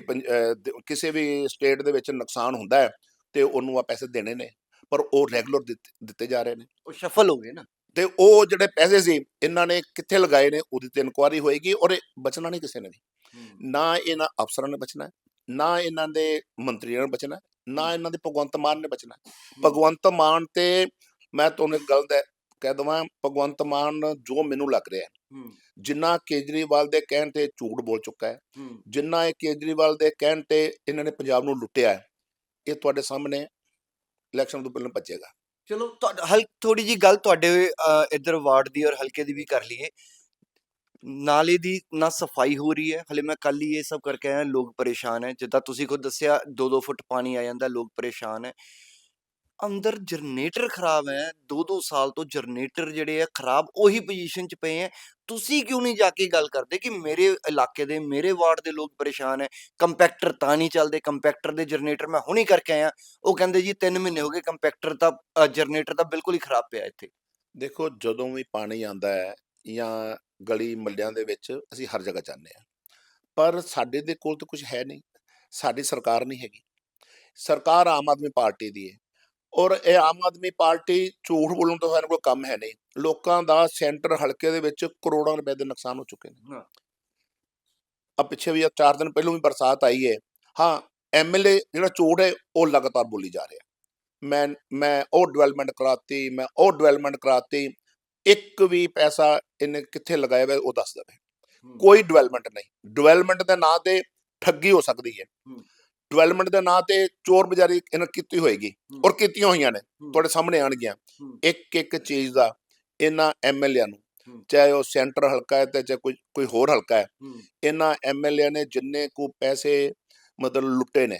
A: ਕਿਸੇ ਵੀ ਸਟੇਟ ਦੇ ਵਿੱਚ ਨੁਕਸਾਨ ਹੁੰਦਾ ਹੈ ਤੇ ਉਹਨੂੰ ਆ ਪੈਸੇ ਦੇਣੇ ਨੇ। ਪਰ ਉਹ ਰੈਗੂਲਰ ਦਿੱਤੇ ਜਾ ਰਹੇ ਨੇ।
B: ਉਹ ਸਫਲ ਹੋ ਗਏ ਨਾ।
A: ਤੇ ਉਹ ਜਿਹੜੇ ਪੈਸੇ ਸੀ ਇਹਨਾਂ ਨੇ ਕਿੱਥੇ ਲਗਾਏ ਨੇ ਉਹਦੀ ਤੇ ਇਨਕੁਆਰੀ ਹੋਏਗੀ ਔਰ ਬਚਣਾ ਨਹੀਂ ਕਿਸੇ ਨੇ ਵੀ। ਨਾ ਇਹਨਾਂ ਅਫਸਰਾਂ ਨੇ ਬਚਣਾ ਨਾ ਇਹਨਾਂ ਦੇ ਮੰਤਰੀਆਂ ਨੇ ਬਚਣਾ ਨਾ ਇਹਨਾਂ ਦੇ ਭਗਵੰਤ ਮਾਨ ਨੇ ਬਚਣਾ। ਭਗਵੰਤ ਮਾਨ ਤੇ ਮੈਂ ਤੁਹਾਨੂੰ ਇੱਕ ਗੱਲ ਦਾ ਕਹਿ ਦਵਾਂ ਭਗਵੰਤ ਮਾਨ ਜੋ ਮੈਨੂੰ ਲੱਗ ਰਿਹਾ ਜਿੰਨਾ ਕੇਜਰੀਵਾਲ ਦੇ ਕਹਿਣ ਤੇ ਝੂਠ ਬੋਲ ਚੁੱਕਾ ਹੈ। ਜਿੰਨਾ ਇਹ ਕੇਜਰੀਵਾਲ ਦੇ ਕਹਿਣ ਤੇ ਇਹਨਾਂ ਨੇ ਪੰਜਾਬ ਨੂੰ ਲੁੱਟਿਆ ਹੈ ਇਹ ਤੁਹਾਡੇ ਸਾਹਮਣੇ ਇਲੈਕਸ਼ਨ ਤੋਂ ਪਹਿਲਾਂ ਬਚੇਗਾ
B: ਚਲੋ ਤੁਹਾਡਾ ਹਲ ਥੋੜੀ ਜੀ ਗੱਲ ਤੁਹਾਡੇ ਅ, ਇੱਧਰ ਵਾਰਡ ਦੀ ਔਰ ਹਲਕੇ ਦੀ ਵੀ ਕਰ ਲਈਏ। ਨਾਲੇ ਦੀ ਨਾ ਸਫ਼ਾਈ ਹੋ ਰਹੀ ਹੈ। ਹਲੇ ਮੈਂ ਕੱਲ ਹੀ ਇਹ ਸਭ ਕਰਕੇ ਆਇਆ ਲੋਕ ਪਰੇਸ਼ਾਨ ਹੈ। ਜਿੱਦਾਂ ਤੁਸੀਂ ਖੁਦ ਦੱਸਿਆ 2-2 ਫੁੱਟ ਪਾਣੀ ਆ ਜਾਂਦਾ ਲੋਕ ਪਰੇਸ਼ਾਨ ਹੈ। ਅੰਦਰ ਜਨਰੇਟਰ ਖਰਾਬ ਹੈ 2-2 ਸਾਲ ਤੋਂ ਜਨਰੇਟਰ ਜਿਹੜੇ ਆ ਖਰਾਬ ਉਹੀ ਪੋਜੀਸ਼ਨ 'ਚ ਪਏ ਹੈ। ਤੁਸੀਂ ਕਿਉਂ ਨਹੀਂ ਜਾ ਕੇ ਗੱਲ ਕਰਦੇ ਕਿ ਮੇਰੇ ਇਲਾਕੇ ਦੇ, ਮੇਰੇ ਵਾਰਡ ਦੇ ਲੋਕ ਪਰੇਸ਼ਾਨ ਹੈ? ਕੰਪੈਕਟਰ ਤਾਂ ਨਹੀਂ ਚੱਲਦੇ ਕੰਪੈਕਟਰ ਦੇ ਜਨਰੇਟਰ ਮੈਂ ਹੁਣੀ ਕਰਕੇ ਆਇਆ। ਉਹ ਕਹਿੰਦੇ ਜੀ 3 ਮਹੀਨੇ ਹੋ ਗਏ ਕੰਪੈਕਟਰ ਤਾਂ ਜਨਰੇਟਰ ਤਾਂ ਬਿਲਕੁਲ ਹੀ ਖਰਾਬ ਪਿਆ ਇੱਥੇ।
A: ਦੇਖੋ, ਜਦੋਂ ਵੀ ਪਾਣੀ ਆਉਂਦਾ ਹੈ ਜਾਂ ਗਲੀ ਮੱਲਿਆਂ ਦੇ ਵਿੱਚ ਅਸੀਂ ਹਰ ਜਗ੍ਹਾ ਜਾਂਦੇ ਹਾਂ। ਪਰ ਸਾਡੇ ਦੇ ਕੋਲ ਤਾਂ ਕੁਝ ਹੈ ਨਹੀਂ। ਸਾਡੀ ਸਰਕਾਰ ਨਹੀਂ ਹੈਗੀ। ਸਰਕਾਰ ਆਮ ਆਦਮੀ ਪਾਰਟੀ ਦੀ ਹੈ। ਔਰ ਇਹ ਆਮ ਆਦਮੀ ਪਾਰਟੀ ਝੂਠ ਬੋਲਣ ਤੋਂ ਸਾਨੂੰ ਕੋਈ ਕੰਮ ਹੈ ਨਹੀਂ। ਲੋਕਾਂ ਦਾ ਸੈਂਟਰ ਹਲਕੇ ਦੇ ਵਿੱਚ ਕਰੋੜਾਂ ਰੁਪਏ ਦੇ ਨੁਕਸਾਨ ਹੋ ਚੁੱਕੇ ਨੇ। ਆ ਪਿੱਛੇ ਵੀ ਆ ਚਾਰ ਦਿਨ ਪਹਿਲਾਂ ਵੀ ਬਰਸਾਤ ਆਈ ਹੈ ਹਾਂ ਐਮਐਲਏ ਜਿਹੜਾ ਝੂਠ ਹੈ ਉਹ ਲਗਾਤਾਰ ਬੋਲੀ ਜਾ ਰਿਹਾ। ਮੈਂ ਮੈਂ ਉਹ ਡਿਵੈਲਪਮੈਂਟ ਕਰਾਤੀ ਮੈਂ ਉਹ ਡਿਵੈਲਪਮੈਂਟ ਕਰਾਤੀ ਇੱਕ ਵੀ ਪੈਸਾ ਇਹਨੇ ਕਿੱਥੇ ਲਗਾਇਆ ਹੋਇਆ ਉਹ ਦੱਸ ਦੇਵੇ। ਕੋਈ ਡਿਵੈਲਪਮੈਂਟ ਨਹੀਂ। ਡਿਵੈਲਪਮੈਂਟ ਦੇ ਨਾਂ ਤੇ ਠੱਗੀ ਹੋ ਸਕਦੀ ਹੂੰ। ਡਿਵੈਲਪਮੈਂਟ ਦੇ ਨਾਂ ਤੇ ਚੋਰ ਬਜ਼ਾਰੀ ਇਹਨਾਂ ਕੀਤੀ ਹੋਏਗੀ। ਔਰ ਕੀਤੀਆਂ ਹੋਈਆਂ ਨੇ। ਤੁਹਾਡੇ ਸਾਹਮਣੇ ਆਣਗੀਆਂ
B: ਹੂੰ।
A: ਇੱਕ ਇੱਕ ਚੀਜ਼ ਦਾ ਇਹਨਾਂ ਐਮਐਲਏ ਨੂੰ। ਚਾਹੇ ਉਹ ਸੈਂਟਰ ਹਲਕਾ ਹੈ ਤੇ ਚਾਹੇ ਕੋਈ ਕੋਈ ਹੋਰ ਹਲਕਾ ਹੈ। ਇਹਨਾਂ ਐਮਐਲਏ ਨੇ ਜਿੰਨੇ ਕੁ ਪੈਸੇ ਮਤਲਬ ਲੁੱਟੇ ਨੇ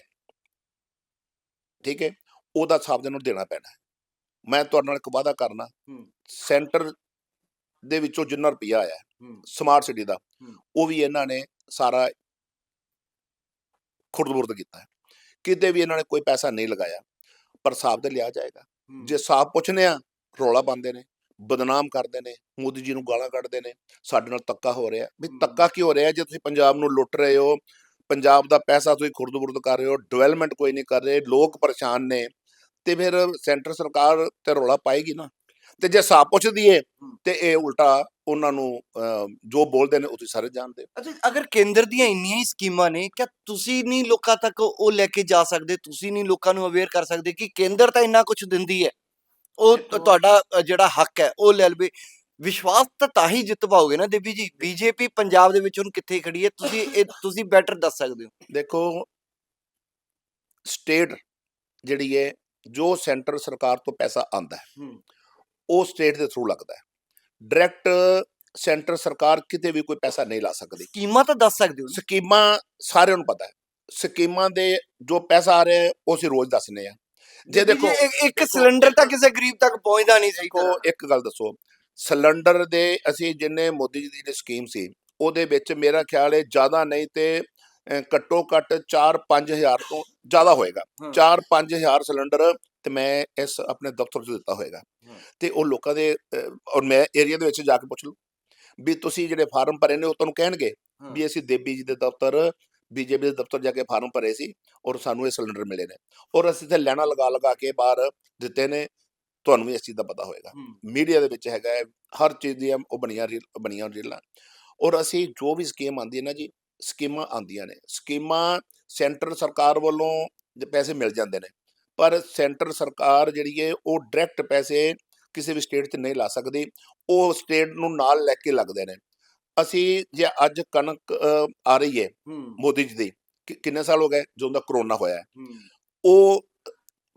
A: ਠੀਕ ਹੈ ਉਹਦਾ ਹਿਸਾਬ ਨੂੰ ਦੇਣਾ ਪੈਣਾ ਮੈਂ ਤੁਹਾਡੇ ਨਾਲ ਇੱਕ ਵਾਅਦਾ ਕਰਨਾ। ਸੈਂਟਰ ਦੇ ਵਿੱਚੋਂ ਜਿੰਨਾ ਰੁਪਈਆ ਆਇਆ। ਸਮਾਰਟ ਸਿਟੀ ਦਾ। ਉਹ ਵੀ ਇਹਨਾਂ ਨੇ ਸਾਰਾ ਖੁਰਦਬੁਰਦ ਕੀਤਾ ਹੈ। ਕਿਤੇ ਵੀ ਇਹਨਾਂ ਨੇ ਕੋਈ ਪੈਸਾ ਨਹੀਂ ਲਗਾਇਆ ਪਰ ਹਿਸਾਬ ਤੇ ਲਿਆ ਜਾਏਗਾ। ਜੇ ਹਿਸਾਬ ਪੁੱਛਨੇ ਆ ਰੌਲਾ ਪਾਉਂਦੇ ਨੇ ਬਦਨਾਮ ਕਰਦੇ ਨੇ ਮੋਦੀ ਜੀ ਨੂੰ ਗਾਲਾਂ ਕੱਢਦੇ ਨੇ ਸਾਡੇ ਨਾਲ ਤੱਕਾ ਹੋ ਰਿਹਾ। ਵੀ। ਤੱਕਾ ਕੀ ਹੋ ਰਿਹਾ? ਜੇ ਤੁਸੀਂ ਪੰਜਾਬ ਨੂੰ ਲੁੱਟ ਰਹੇ ਹੋ ਪੰਜਾਬ ਦਾ ਪੈਸਾ ਤੁਸੀਂ ਖੁਰਦ-ਬੁਰਦ ਕਰ ਰਹੇ ਹੋ ਡਿਵੈਲਪਮੈਂਟ ਕੋਈ ਨਹੀਂ ਕਰ ਰਹੇ ਲੋਕ ਪਰੇਸ਼ਾਨ ਨੇ ਤੇ ਫਿਰ ਸੈਂਟਰ ਸਰਕਾਰ ਤੇ ਰੌਲਾ ਪਾਏਗੀ ਨਾ। ਤੇ ਜੇ ਹਿਸਾਬ ਪੁੱਛਦੀ ਏ। ਤੇ ਇਹ ਉਲਟਾ ਉਹਨਾਂ ਨੂੰ ਜੋ ਬੋਲਦੇ ਨੇ ਉਹ ਤੁਸੀਂ ਸਾਰੇ ਜਾਣਦੇ।
B: ਅੱਛਾ ਅਗਰ ਕੇਂਦਰ ਦੀਆਂ ਇੰਨੀਆਂ ਹੀ ਸਕੀਮਾਂ ਨੇ ਕਿਆ ਤੁਸੀਂ ਨਹੀਂ ਲੋਕਾਂ ਤੱਕ ਉਹ ਲੈ ਕੇ ਜਾ ਸਕਦੇ ਤੁਸੀਂ ਨਹੀਂ ਲੋਕਾਂ ਨੂੰ ਅਵੇਅਰ ਕਰ ਸਕਦੇ ਕਿ ਕੇਂਦਰ ਤਾਂ ਇੰਨਾ ਕੁਝ ਦਿੰਦੀ ਹੈ ਉਹ ਤੁਹਾਡਾ ਜਿਹੜਾ ਹੱਕ ਹੈ ਉਹ ਲੈ ਲਵੇ ਵਿਸ਼ਵਾਸ ਤਾਂ ਤਾਂ ਹੀ ਜਿੱਤ ਪਾਓਗੇ ਨਾ ਦੇਵੀ ਜੀ ਬੀਜੇਪੀ ਪੰਜਾਬ ਦੇ ਵਿੱਚ ਹੁਣ ਕਿੱਥੇ ਖੜੀ ਹੈ ਤੁਸੀਂ ਇਹ ਤੁਸੀਂ ਬੈਟਰ ਦੱਸ ਸਕਦੇ ਹੋ
A: ਦੇਖੋ ਸਟੇਟ ਜਿਹੜੀ ਹੈ ਜੋ ਸੈਂਟਰ ਸਰਕਾਰ ਤੋਂ ਪੈਸਾ ਆਂਦਾ ਹੂੰ। ਉਹ ਸਟੇਟ ਦੇ ਥਰੂ ਲੱਗਦਾ ਹੈ। ਡਾਇਰੈਕਟ ਸੈਂਟਰ ਸਰਕਾਰ ਕਿਤੇ ਵੀ ਕੋਈ ਪੈਸਾ ਨਹੀਂ ਲਾ ਸਕਦੀ।
B: ਸਕੀਮਾਂ ਤਾਂ ਦੱਸ ਸਕਦੇ ਹੋ।
A: ਸਕੀਮਾਂ ਸਾਰਿਆਂ ਨੂੰ ਪਤਾ ਹੈ। ਸਕੀਮਾਂ ਦੇ ਜੋ ਪੈਸਾ ਆ ਰਿਹਾ ਉਹ ਅਸੀਂ ਰੋਜ਼ ਦੱਸਨੇ ਆ ਜੇ ਦੇਖੋ
B: ਇੱਕ- ਸਿਲੰਡਰ ਤਾਂ ਕਿਸੇ ਗਰੀਬ ਤੱਕ ਪਹੁੰਚਦਾ ਨਹੀਂ ਸਹੀ
A: ਦੇਖੋ ਇੱਕ ਗੱਲ ਦੱਸੋ ਸਿਲੰਡਰ ਦੇ ਅਸੀਂ ਜਿੰਨੇ ਮੋਦੀ ਜੀ ਦੀ ਜਿਹੜੀ ਸਕੀਮ ਸੀ ਉਹਦੇ ਵਿੱਚ ਮੇਰਾ ਖਿਆਲ ਹੈ ਜ਼ਿਆਦਾ ਨਹੀਂ ਤੇ ਘੱਟੋ ਘੱਟ 4-5000 ਤੋਂ ਜ਼ਿਆਦਾ ਹੋਏਗਾ।
B: ਹਾਂ।
A: 4-5000 ਸਿਲੰਡਰ ਤੇ ਮੈਂ ਇਸ ਆਪਣੇ ਦਫ਼ਤਰ 'ਚ ਦਿੱਤਾ ਹੋਏਗਾ। ਤੇ ਉਹ ਲੋਕਾਂ ਦੇ ਔਰ ਮੈਂ ਏਰੀਆ ਦੇ ਵਿੱਚ ਜਾ ਕੇ ਪੁੱਛ ਲੂ ਵੀ ਤੁਸੀਂ ਜਿਹੜੇ ਫਾਰਮ ਭਰੇ ਨੇ ਉਹ ਤੁਹਾਨੂੰ ਕਹਿਣਗੇ। ਵੀ ਅਸੀਂ ਦੇਬੀ ਜੀ ਦੇ ਦਫ਼ਤਰ ਬੀਜੇਪੀ ਦੇ ਦਫ਼ਤਰ ਜਾ ਕੇ ਫਾਰਮ ਭਰੇ ਸੀ ਔਰ ਸਾਨੂੰ ਇਹ ਸਿਲੰਡਰ ਮਿਲੇ ਨੇ। ਔਰ ਅਸੀਂ ਤੇ ਲੈਣਾ ਲਗਾ ਲਗਾ ਕੇ ਬਾਹਰ ਦਿੱਤੇ ਨੇ ਤੁਹਾਨੂੰ ਵੀ ਇਸ ਚੀਜ਼ ਦਾ ਪਤਾ ਹੋਏਗਾ। ਮੀਡੀਆ ਦੇ ਵਿੱਚ ਹੈਗਾ ਹੈ, ਹਰ ਚੀਜ਼ ਦੀਆਂ ਉਹ ਬਣੀਆਂ ਰੀਲ- ਬਣੀਆਂ ਰੀਲਾਂ। ਔਰ ਅਸੀਂ ਜੋ ਵੀ ਸਕੀਮ ਆਉਂਦੀ ਹੈ ਨਾ ਜੀ ਸਕੀਮਾਂ ਆਉਂਦੀਆਂ ਨੇ। ਸਕੀਮਾਂ ਸੈਂਟਰ ਸਰਕਾਰ ਵੱਲੋਂ ਦੇ ਪੈਸੇ ਮਿਲ ਜਾਂਦੇ ਨੇ। ਪਰ ਸੈਂਟਰ ਸਰਕਾਰ ਜਿਹੜੀ ਹੈ ਉਹ ਡਾਇਰੈਕਟ ਪੈਸੇ ਕਿਸੇ ਵੀ ਸਟੇਟ 'ਚ ਨਹੀਂ ਲਾ ਸਕਦੀ। ਉਹ ਸਟੇਟ ਨੂੰ ਨਾਲ ਲੈ ਕੇ ਲੱਗਦੇ ਨੇ। ਅਸੀਂ ਜੇ ਅੱਜ ਕਣਕ ਆ ਰਹੀ ਹੈ। ਮੋਦੀ ਜੀ ਦੀ ਕਿੰਨੇ ਸਾਲ ਹੋ ਗਏ ਜਦੋਂ ਦਾ ਕਰੋਨਾ ਹੋਇਆ ਉਹ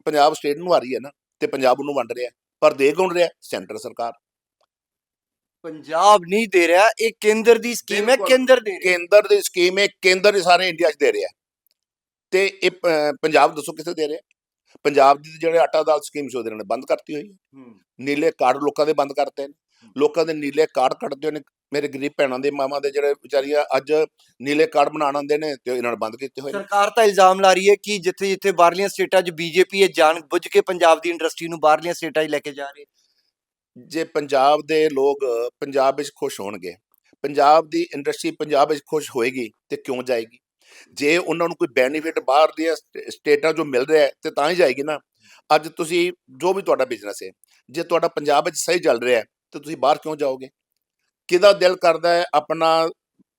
A: ਪੰਜਾਬ ਸਟੇਟ ਨੂੰ ਆ ਰਹੀ ਹੈ ਨਾ ਤੇ ਪੰਜਾਬ ਨੂੰ ਵੰਡ ਰਿਹਾ ਪਰ ਦੇ ਕੌਣ ਰਿਹਾ? ਸੈਂਟਰ ਸਰਕਾਰ।
B: ਪੰਜਾਬ ਨਹੀਂ ਦੇ ਰਿਹਾ ਇਹ ਕੇਂਦਰ ਦੀ ਸਕੀਮ ਹੈ। ਕੇਂਦਰ ਦੇ
A: ਕੇਂਦਰ ਦੀ ਸਕੀਮ ਹੈ ਕੇਂਦਰ ਹੀ ਸਾਰੇ ਇੰਡੀਆ 'ਚ ਦੇ ਰਿਹਾ ਤੇ ਇਹ ਪੰਜਾਬ ਦੱਸੋ ਕਿੱਥੇ ਦੇ ਰਿਹਾ ਪੰਜਾਬ ਦੀ ਜਿਹੜੇ ਆਟਾ ਦਾਲ ਸਕੀਮ ਸੀ ਉਹਦੇ ਨਾਲ ਬੰਦ ਕਰਤੀ ਹੋਈ ਹੈ। ਨੀਲੇ ਕਾਰਡ ਲੋਕਾਂ ਦੇ ਬੰਦ ਕਰਤੇ ਨੇ। ਲੋਕਾਂ ਦੇ ਨੀਲੇ ਕਾਰਡ ਕੱਟਦੇ ਨੇ। ਮੇਰੇ ਗਰੀਬ ਭੈਣਾਂ ਦੇ ਮਾਵਾਂ ਦੇ ਜਿਹੜੇ ਵਿਚਾਰੀਆਂ ਅੱਜ ਨੀਲੇ ਕਾਰਡ ਬਣਾਉਣ ਆਉਂਦੇ ਨੇ ਤੇ ਇਹਨਾਂ ਨੇ ਬੰਦ ਕੀਤੇ ਹੋਏ
B: ਸਰਕਾਰ ਤਾਂ ਇਲਜ਼ਾਮ ਲਾ ਰਹੀ ਹੈ ਕਿ ਜਿੱਥੇ ਜਿੱਥੇ ਬਾਹਰਲੀਆਂ ਸਟੇਟਾਂ 'ਚ ਬੀਜੇਪੀ ਹੈ ਜਾਣ ਬੁੱਝ ਕੇ ਪੰਜਾਬ ਦੀ ਇੰਡਸਟਰੀ ਨੂੰ ਬਾਹਰਲੀਆਂ ਸਟੇਟਾਂ 'ਚ ਲੈ ਕੇ ਜਾ ਰਹੀ ਹੈ।
A: ਜੇ ਪੰਜਾਬ ਦੇ ਲੋਕ ਪੰਜਾਬ ਵਿੱਚ ਖੁਸ਼ ਹੋਣਗੇ ਪੰਜਾਬ ਦੀ ਇੰਡਸਟਰੀ ਪੰਜਾਬ ਵਿੱਚ ਖੁਸ਼ ਹੋਏਗੀ ਤੇ ਕਿਉਂ ਜਾਏਗੀ? ਜੇ ਉਹਨਾਂ ਨੂੰ ਕੋਈ ਬੈਨੀਫਿਟ ਬਾਹਰ ਦੀਆਂ ਸਟ- ਸਟੇਟਾਂ 'ਚੋਂ ਮਿਲ ਰਿਹਾ ਤੇ ਤਾਂ ਹੀ ਜਾਏਗੀ ਨਾ। ਅੱਜ ਤੁਸੀਂ ਜੋ ਵੀ ਤੁਹਾਡਾ ਬਿਜ਼ਨਸ ਹੈ, ਜੇ ਤੁਹਾਡਾ ਪੰਜਾਬ ਵਿੱਚ ਸਹੀ ਚੱਲ ਰਿਹਾ ਹੈ, ਤੇ ਤੁਸੀਂ ਬਾਹਰ ਕਿਉਂ ਜਾਓਗੇ? ਕਿਹਦਾ ਦਿਲ ਕਰਦਾ ਹੈ ਆਪਣਾ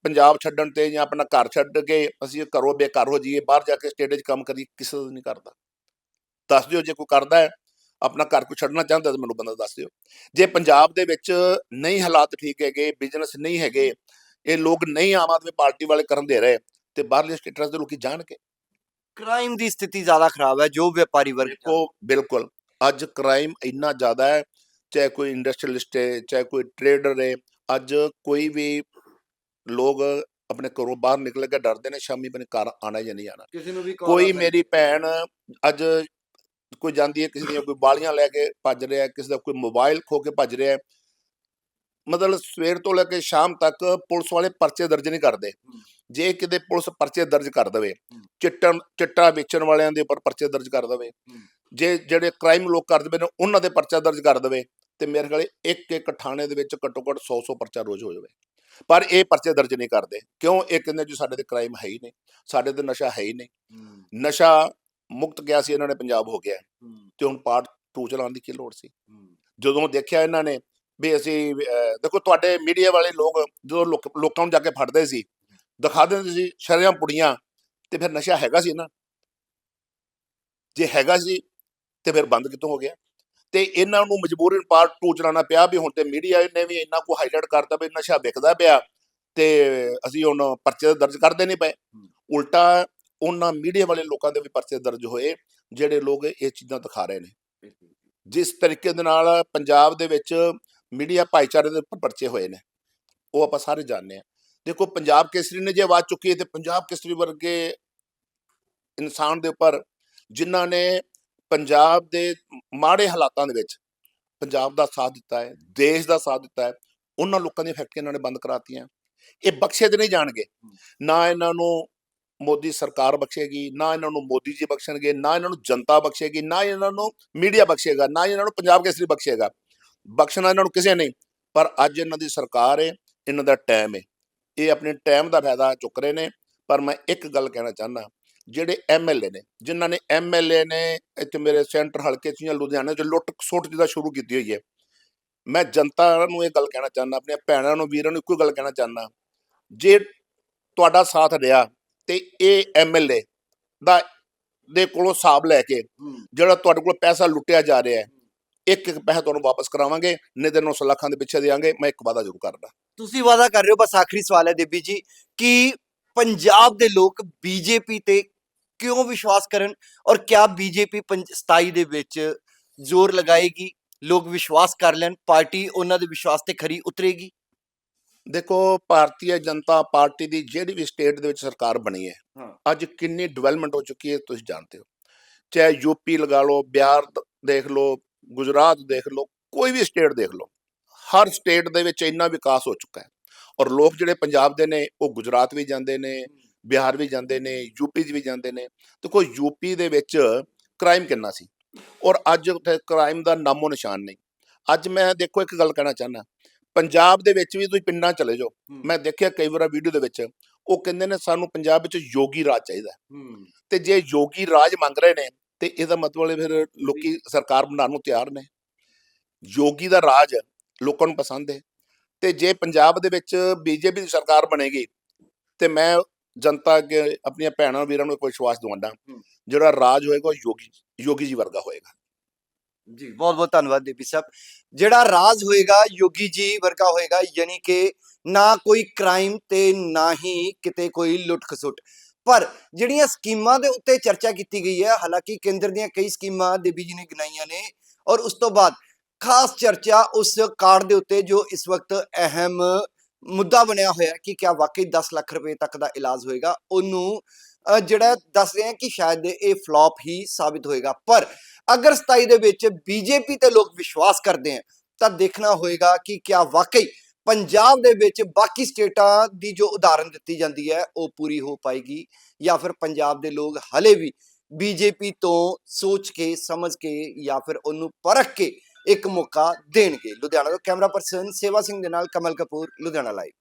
A: ਪੰਜਾਬ ਛੱਡਣ ਤੇ ਜਾਂ ਆਪਣਾ ਘਰ ਛੱਡ ਕੇ ਅਸੀਂ ਘਰੋਂ ਬੇਘਰ ਹੋ ਜਾਈਏ, ਬਾਹਰ ਜਾ ਕੇ ਸਟੇਟ 'ਚ ਕੰਮ ਕਰੀ ਕਿਸੇ ਦਾ ਨਹੀਂ ਕਰਦਾ। ਦੱਸ ਦਿਓ ਜੇ ਕੋਈ ਕਰਦਾ ਹੈ, ਆਪਣਾ ਘਰ ਕੋ ਛੱਡਣਾ ਚਾਹੁੰਦਾ ਤਾਂ ਮੈਨੂੰ ਬੰਦਾ ਦੱਸ ਦਿਓ। ਜੇ ਪੰਜਾਬ ਦੇ ਵਿੱਚ ਨਹੀਂ ਹਾਲਾਤ ਠੀਕ ਹੈਗੇ ਬਿਜ਼ਨਸ ਨਹੀਂ ਹੈਗੇ, ਇਹ ਲੋਕ ਨਹੀਂ ਆਮ ਆਦਮੀ ਪਾਰਟੀ ਵਾਲੇ ਕਰਨ ਦੇ ਰਹੇ ਤੇ ਬਾਹਰਲੇ ਸਟੇਟਾਂ ਦੇ ਲੋਕੀ ਜਾਣਗੇ।
B: ਕ੍ਰਾਈਮ ਦੀ ਸਥਿਤੀ ਜ਼ਿਆਦਾ ਖਰਾਬ ਹੈ ਜੋ ਵਪਾਰੀ ਵਰਗ।
A: ਦੇਖੋ ਬਿਲਕੁਲ। ਅੱਜ ਕ੍ਰਾਈਮ ਇੰਨਾ ਜ਼ਿਆਦਾ ਹੈ ਚਾਹੇ ਕੋਈ ਇੰਡਸਟਰੀਅਲਿਸਟ ਹੈ ਚਾਹੇ ਕੋਈ ਟ੍ਰੇਡਰ ਹੈ ਅੱਜ ਕੋਈ ਵੀ ਲੋਕ ਆਪਣੇ ਘਰੋਂ ਬਾਹਰ ਨਿਕਲ ਕੇ ਡਰਦੇ ਨੇ ਸ਼ਾਮੀ ਆਪਣੇ ਘਰ ਆਣਾ ਜਾਂ ਨਹੀਂ ਆਣਾ।
B: ਕਿਸੇ ਨੂੰ ਵੀ call
A: ਕੋਈ ਮੇਰੀ ਭੈਣ ਅੱਜ ਕੋਈ ਜਾਂਦੀ ਹੈ ਕਿਸੇ ਦੀਆਂ ਕੋਈ ਬਾਲੀਆਂ ਲੈ ਕੇ ਭੱਜ ਰਿਹਾ ਕਿਸੇ ਦਾ ਕੋਈ ਮੋਬਾਈਲ ਖੋ ਕੇ ਭੱਜ ਰਿਹਾ। ਮਤਲਬ ਸਵੇਰ ਤੋਂ ਲੈ ਕੇ ਸ਼ਾਮ ਤੱਕ ਪੁਲਿਸ ਵਾਲੇ ਪਰਚੇ ਦਰਜ ਨਹੀਂ ਕਰਦੇ। ਜੇ ਕਿਤੇ ਪੁਲਿਸ ਪਰਚੇ ਦਰਜ ਕਰ ਦਵੇ ਚਿੱਟਾ ਚਿੱਟਾ ਵੇਚਣ ਵਾਲਿਆਂ ਦੇ ਉੱਪਰ ਪਰਚੇ ਦਰਜ ਕਰ ਦਵੇ ਜੇ ਜਿਹੜੇ ਕ੍ਰਾਈਮ ਲੋਕ ਕਰਦੇ ਪਏ ਨੇ ਉਹਨਾਂ ਦੇ ਪਰਚਾ ਦਰਜ ਕਰ ਦਵੇ ਤੇ ਮੇਰੇ ਖਿਆਲੇ ਇੱਕ ਇੱਕ ਥਾਣੇ ਦੇ ਵਿੱਚ ਘੱਟੋ ਘੱਟ 100 100 ਪਰਚਾ ਰੋਜ਼ ਹੋ ਜਾਵੇ। ਪਰ ਇਹ ਪਰਚੇ ਦਰਜ ਨਹੀਂ ਕਰਦੇ। ਕਿਉਂ? ਇਹ ਕਹਿੰਦੇ ਜੀ ਸਾਡੇ ਤੇ ਕ੍ਰਾਈਮ ਹੈ ਹੀ ਨਹੀਂ ਸਾਡੇ ਤੇ ਨਸ਼ਾ ਹੈ ਹੀ ਨਹੀਂ। ਨਸ਼ਾ ਮੁਕਤ ਗਿਆ ਸੀ ਇਹਨਾਂ ਨੇ ਪੰਜਾਬ ਹੋ ਗਿਆ। ਤੇ ਹੁਣ ਪਾਰਟ 2 ਚਲਾਉਣ ਦੀ ਕੀ ਲੋੜ ਸੀ। ਜਦੋਂ ਦੇਖਿਆ ਇਹਨਾਂ ਨੇ ਵੀ ਅਸੀਂ ਦੇਖੋ ਤੁਹਾਡੇ ਮੀਡੀਆ ਵਾਲੇ ਲੋਕ ਜਦੋਂ ਲੋਕ- ਲੋਕਾਂ ਨੂੰ ਜਾ ਕੇ ਫੜਦੇ ਸੀ ਦਿਖਾ ਦਿੰਦੇ ਸੀ ਸ਼ਰਿਆਂ ਪੁੜੀਆਂ ਤੇ ਫਿਰ ਨਸ਼ਾ ਹੈਗਾ ਸੀ ਨਾ ਜੇ ਹੈਗਾ ਸੀ ਤੇ ਫਿਰ ਬੰਦ ਕਿੱਥੋਂ ਹੋ ਗਿਆ? ਤੇ ਇਹਨਾਂ ਨੂੰ ਮਜਬੂਰਨ ਪਾਰਟ 2 ਚਲਾਉਣਾ ਪਿਆ ਵੀ ਹੁਣ ਤੇ ਮੀਡੀਆ ਨੇ ਵੀ ਇੰਨਾ ਕੋ ਹਾਈਲਾਈਟ ਕਰਤਾ ਵੀ ਨਸ਼ਾ ਵਿਕਦਾ ਪਿਆ ਤੇ ਅਸੀਂ ਹੁਣ ਪਰਚੇ ਦਰਜ ਕਰਦੇ ਨਹੀਂ ਪਏ। ਉਲਟਾ ਉਹਨਾਂ ਮੀਡੀਆ ਵਾਲੇ ਲੋਕਾਂ ਦੇ ਵੀ ਪਰਚੇ ਦਰਜ ਹੋਏ ਜਿਹੜੇ ਲੋਕ ਇਹ ਚੀਜ਼ਾਂ ਦਿਖਾ ਰਹੇ ਨੇ। ਜਿਸ ਤਰੀਕੇ ਦੇ ਨਾਲ ਪੰਜਾਬ ਦੇ ਵਿੱਚ ਮੀਡੀਆ ਭਾਈਚਾਰੇ ਦੇ ਉੱਪਰ ਪਰਚੇ ਹੋਏ ਨੇ ਉਹ ਆਪਾਂ ਸਾਰੇ ਜਾਣਦੇ ਆ ਦੇਖੋ ਪੰਜਾਬ ਕੇਸਰੀ ਨੇ ਜੇ ਆਵਾਜ਼ ਚੁੱਕੀ ਹੈ ਤੇ ਪੰਜਾਬ ਕੇਸਰੀ ਵਰਗੇ ਇਨਸਾਨ ਦੇ ਉੱਪਰ ਜਿਨ੍ਹਾਂ ਨੇ ਪੰਜਾਬ ਦੇ ਮਾੜੇ ਹਾਲਾਤਾਂ ਦੇ ਵਿੱਚ ਪੰਜਾਬ ਦਾ ਸਾਥ ਦਿੱਤਾ ਹੈ ਦੇਸ਼ ਦਾ ਸਾਥ ਦਿੱਤਾ ਹੈ ਉਹਨਾਂ ਲੋਕਾਂ ਦੀਆਂ ਫੈਕਟਰੀਆਂ ਇਹਨਾਂ ਨੇ ਬੰਦ ਕਰਾਤੀਆਂ। ਇਹ ਬਖਸ਼ੇ ਤੇ ਨਹੀਂ ਜਾਣਗੇ। ਨਾ ਇਹਨਾਂ ਨੂੰ ਮੋਦੀ ਸਰਕਾਰ ਬਖਸ਼ੇਗੀ ਨਾ ਇਹਨਾਂ ਨੂੰ ਮੋਦੀ ਜੀ ਬਖਸ਼ਣਗੇ ਨਾ ਇਹਨਾਂ ਨੂੰ ਜਨਤਾ ਬਖਸ਼ੇਗੀ ਨਾ ਇਹਨਾਂ ਨੂੰ ਮੀਡੀਆ ਬਖਸ਼ੇਗਾ ਨਾ ਇਹਨਾਂ ਨੂੰ ਪੰਜਾਬ ਕੇਸਰੀ ਬਖਸ਼ੇਗਾ। ਬਖਸ਼ਣਾ ਇਹਨਾਂ ਨੂੰ ਕਿਸੇ ਨਹੀਂ ਪਰ ਅੱਜ ਇਹਨਾਂ ਦੀ ਸਰਕਾਰ ਹੈ ਇਹਨਾਂ ਦਾ ਟਾਈਮ ਹੈ। ਇਹ ਆਪਣੇ ਟਾਈਮ ਦਾ ਫਾਇਦਾ ਚੁੱਕ ਰਹੇ ਨੇ ਪਰ ਮੈਂ ਇੱਕ ਗੱਲ ਕਹਿਣਾ ਚਾਹੁੰਦਾ ਜਿਹੜੇ ਐਮਐਲਏ ਨੇ ਜਿਨ੍ਹਾਂ ਨੇ ਐਮਐਲਏ ਨੇ ਇੱਥੇ ਮੇਰੇ ਸੈਂਟਰ ਹਲਕੇ 'ਚ ਜਾਂ ਲੁਧਿਆਣੇ 'ਚ ਲੁੱਟ ਖਸੁੱਟ ਜਿਹਦਾ ਸ਼ੁਰੂ ਕੀਤੀ ਹੋਈ ਹੈ। ਮੈਂ ਜਨਤਾ ਨੂੰ ਇਹ ਗੱਲ ਕਹਿਣਾ ਚਾਹੁੰਦਾ ਆਪਣੀਆਂ ਭੈਣਾਂ ਨੂੰ ਵੀਰਾਂ ਨੂੰ ਇੱਕੋ ਗੱਲ ਕਹਿਣਾ ਚਾਹੁੰਦਾ ਜੇ ਤੁਹਾਡਾ ਸਾਥ ਰਿਹਾ ਤੇ ਇਹ ਐਮਐਲਏ ਦਾ ਦੇ ਕੋਲੋਂ ਹਿਸਾਬ ਲੈ ਕੇ ਜਿਹੜਾ ਤੁਹਾਡੇ ਕੋਲ ਪੈਸਾ ਲੁੱਟਿਆ ਜਾ ਰਿਹਾ ਹੈ ਇੱਕ ਇੱਕ ਪੈਸਾ ਤੁਹਾਨੂੰ ਵਾਪਸ ਕਰਾਵਾਂਗੇ ਨਹੀਂ ਤੇ 900 ਲੱਖਾਂ ਦੇ ਪਿੱਛੇ ਦੇਵਾਂਗੇ ਮੈਂ ਇੱਕ ਵਾਅਦਾ ਜ਼ਰੂਰ ਕਰਦਾ।
B: ਤੁਸੀਂ ਵਾਅਦਾ ਕਰ ਰਹੇ ਹੋ ਬਸ ਆਖਰੀ ਸਵਾਲ ਹੈ ਦੇਬੀ ਜੀ ਕਿ ਪੰਜਾਬ ਦੇ ਲੋਕ ਬੀਜੇਪੀ ਤੇ ਕਿਉਂ ਵਿਸ਼ਵਾਸ ਕਰਨ ਔਰ ਕਿਆ ਬੀਜੇਪੀ 27 ਦੇ ਵਿੱਚ ਜ਼ੋਰ ਲਗਾਏਗੀ? ਲੋਕ ਵਿਸ਼ਵਾਸ ਕਰ ਲੈਣ ਪਾਰਟੀ ਉਹਨਾਂ ਦੇ ਵਿਸ਼ਵਾਸ ਤੇ ਖਰੀ ਉਤਰੇਗੀ?
A: ਦੇਖੋ ਭਾਰਤੀ ਜਨਤਾ ਪਾਰਟੀ ਦੀ ਜਿਹੜੀ ਵੀ ਸਟੇਟ ਦੇ ਵਿੱਚ ਸਰਕਾਰ ਬਣੀ ਹੈ। ਅੱਜ ਕਿੰਨੀ ਡਿਵੈਲਪਮੈਂਟ ਹੋ ਚੁੱਕੀ ਹੈ ਤੁਸੀਂ ਜਾਣਦੇ ਹੋ। ਚਾਹੇ ਯੂਪੀ ਲਗਾ ਲਓ ਬਿਹਾਰ ਦੇਖ ਲਓ ਗੁਜਰਾਤ ਦੇਖ ਲਓ ਕੋਈ ਵੀ ਸਟੇਟ ਦੇਖ ਲਓ ਹਰ ਸਟੇਟ ਦੇ ਵਿੱਚ ਇੰਨਾ ਵਿਕਾਸ ਹੋ ਚੁੱਕਾ ਹੈ। ਔਰ ਲੋਕ ਜਿਹੜੇ ਪੰਜਾਬ ਦੇ ਨੇ ਉਹ ਗੁਜਰਾਤ ਵੀ ਜਾਂਦੇ ਨੇ ਬਿਹਾਰ ਵੀ ਜਾਂਦੇ ਨੇ ਯੂਪੀ 'ਚ ਵੀ ਜਾਂਦੇ ਨੇ। ਦੇਖੋ ਯੂਪੀ ਦੇ ਵਿੱਚ ਕ੍ਰਾਈਮ ਕਿੰਨਾ ਸੀ? ਔਰ ਅੱਜ ਉੱਥੇ ਕ੍ਰਾਈਮ ਦਾ ਨਾਮੋ ਨਿਸ਼ਾਨ ਨਹੀਂ। ਅੱਜ ਮੈਂ ਦੇਖੋ ਇੱਕ ਗੱਲ ਕਹਿਣਾ ਚਾਹੁੰਦਾ ਪੰਜਾਬ ਦੇ ਵਿੱਚ ਵੀ ਤੁਸੀਂ ਪਿੰਡਾਂ ਚਲੇ ਜਾਓ। ਮੈਂ ਦੇਖਿਆ ਕਈ ਵਾਰ ਵੀਡੀਓ ਦੇ ਵਿੱਚ ਉਹ ਕਹਿੰਦੇ ਨੇ ਸਾਨੂੰ ਪੰਜਾਬ ਵਿੱਚ ਯੋਗੀ ਰਾਜ ਚਾਹੀਦਾ। ਤੇ ਜੇ ਯੋਗੀ ਰਾਜ ਮੰਗ ਰਹੇ ਨੇ ਤੇ ਇਹਦਾ ਮਤਲਬ ਫਿਰ ਲੋਕੀ ਸਰਕਾਰ ਬਣਾਉਣ ਨੂੰ ਤਿਆਰ ਨੇ। ਯੋਗੀ ਦਾ ਰਾਜ ਲੋਕਾਂ ਨੂੰ ਪਸੰਦ ਹੈ। ਤੇ ਜੇ ਪੰਜਾਬ ਦੇ ਵਿੱਚ ਬੀਜੇਪੀ ਦੀ ਸਰਕਾਰ ਬਣੇਗੀ ਤੇ ਮੈਂ ਜਨਤਾ ਅੱਗੇ ਆਪਣੀਆਂ ਭੈਣਾਂ ਵੀਰਾਂ ਨੂੰ ਇੱਕ ਵਿਸ਼ਵਾਸ ਦਵਾਉਂਦਾ। ਜਿਹੜਾ ਰਾਜ ਹੋਏਗਾ ਯੋਗੀ ਯੋਗੀ ਜੀ ਵਰਗਾ ਹੋਏਗਾ।
B: ਜੀ ਬਹੁਤ ਬਹੁਤ ਧੰਨਵਾਦ ਦੇਪੀ ਸਾਹਿਬ। ਜਿਹੜਾ ਰਾਜ ਹੋਏਗਾ ਯੋਗੀ ਜੀ ਵਰਗਾ ਹੋਏਗਾ ਯਾਨੀ ਕਿ ਨਾ ਕੋਈ ਕ੍ਰਾਈਮ ਤੇ ਨਾ ਹੀ ਕਿਤੇ ਕੋਈ ਲੁੱਟ ਖਸੁੱਟ ਪਰ ਜਿਹੜੀਆਂ ਸਕੀਮਾਂ ਦੇ ਉੱਤੇ ਚਰਚਾ ਕੀਤੀ ਗਈ ਹੈ ਹਾਲਾਂਕਿ ਕੇਂਦਰ ਦੀਆਂ ਕਈ ਸਕੀਮਾਂ ਦੇਬੀ ਜੀ ਨੇ ਗਿਣਾਈਆਂ ਨੇ ਔਰ ਉਸ ਤੋਂ ਬਾਅਦ ਖਾਸ ਚਰਚਾ ਉਸ ਕਾਰਡ ਦੇ ਉੱਤੇ ਜੋ ਇਸ ਵਕਤ ਅਹਿਮ ਮੁੱਦਾ ਬਣਿਆ ਹੋਇਆ ਕਿ ਕਿਆ ਵਾਕਈ 10 ਲੱਖ ਰੁਪਏ ਤੱਕ ਦਾ ਇਲਾਜ ਹੋਏਗਾ, ਉਹਨੂੰ ਜਿਹੜਾ ਦੱਸ ਰਹੇ ਹਾਂ ਕਿ ਸ਼ਾਇਦ ਇਹ ਫਲॉप ਹੀ ਸਾਬਿਤ ਹੋਏਗਾ। ਪਰ ਅਗਰ 27 ਦੇ ਵਿੱਚ ਬੀਜੇਪੀ ਤੇ ਲੋਕ ਵਿਸ਼ਵਾਸ ਕਰਦੇ ਹਨ ਤਾਂ ਦੇਖਣਾ ਹੋਏਗਾ ਕਿ ਕਿਆ ਵਾਕਈ ਪੰਜਾਬ ਦੇ ਵਿੱਚ ਬਾਕੀ ਸਟੇਟਾਂ ਦੀ ਜੋ ਉਦਾਹਰਨ ਦਿੱਤੀ ਜਾਂਦੀ ਹੈ, ਉਹ ਪੂਰੀ ਹੋ ਪਾਏਗੀ ਜਾਂ ਫਿਰ ਪੰਜਾਬ ਦੇ ਲੋਕ ਹਲੇ ਵੀ ਬੀਜੇਪੀ ਤੋਂ ਸੋਚ ਕੇ, ਸਮਝ ਕੇ ਜਾਂ ਫਿਰ ਉਹਨੂੰ ਪਰਖ ਕੇ ਇੱਕ ਮੌਕਾ ਦੇਣਗੇ। ਲੁਧਿਆਣਾ ਤੋਂ ਕੈਮਰਾ ਪਰਸਨ ਸੇਵਾ ਸਿੰਘ ਦੇ ਨਾਲ ਕਮਲ ਕਪੂਰ, ਲੁਧਿਆਣਾ ਲਾਈਵ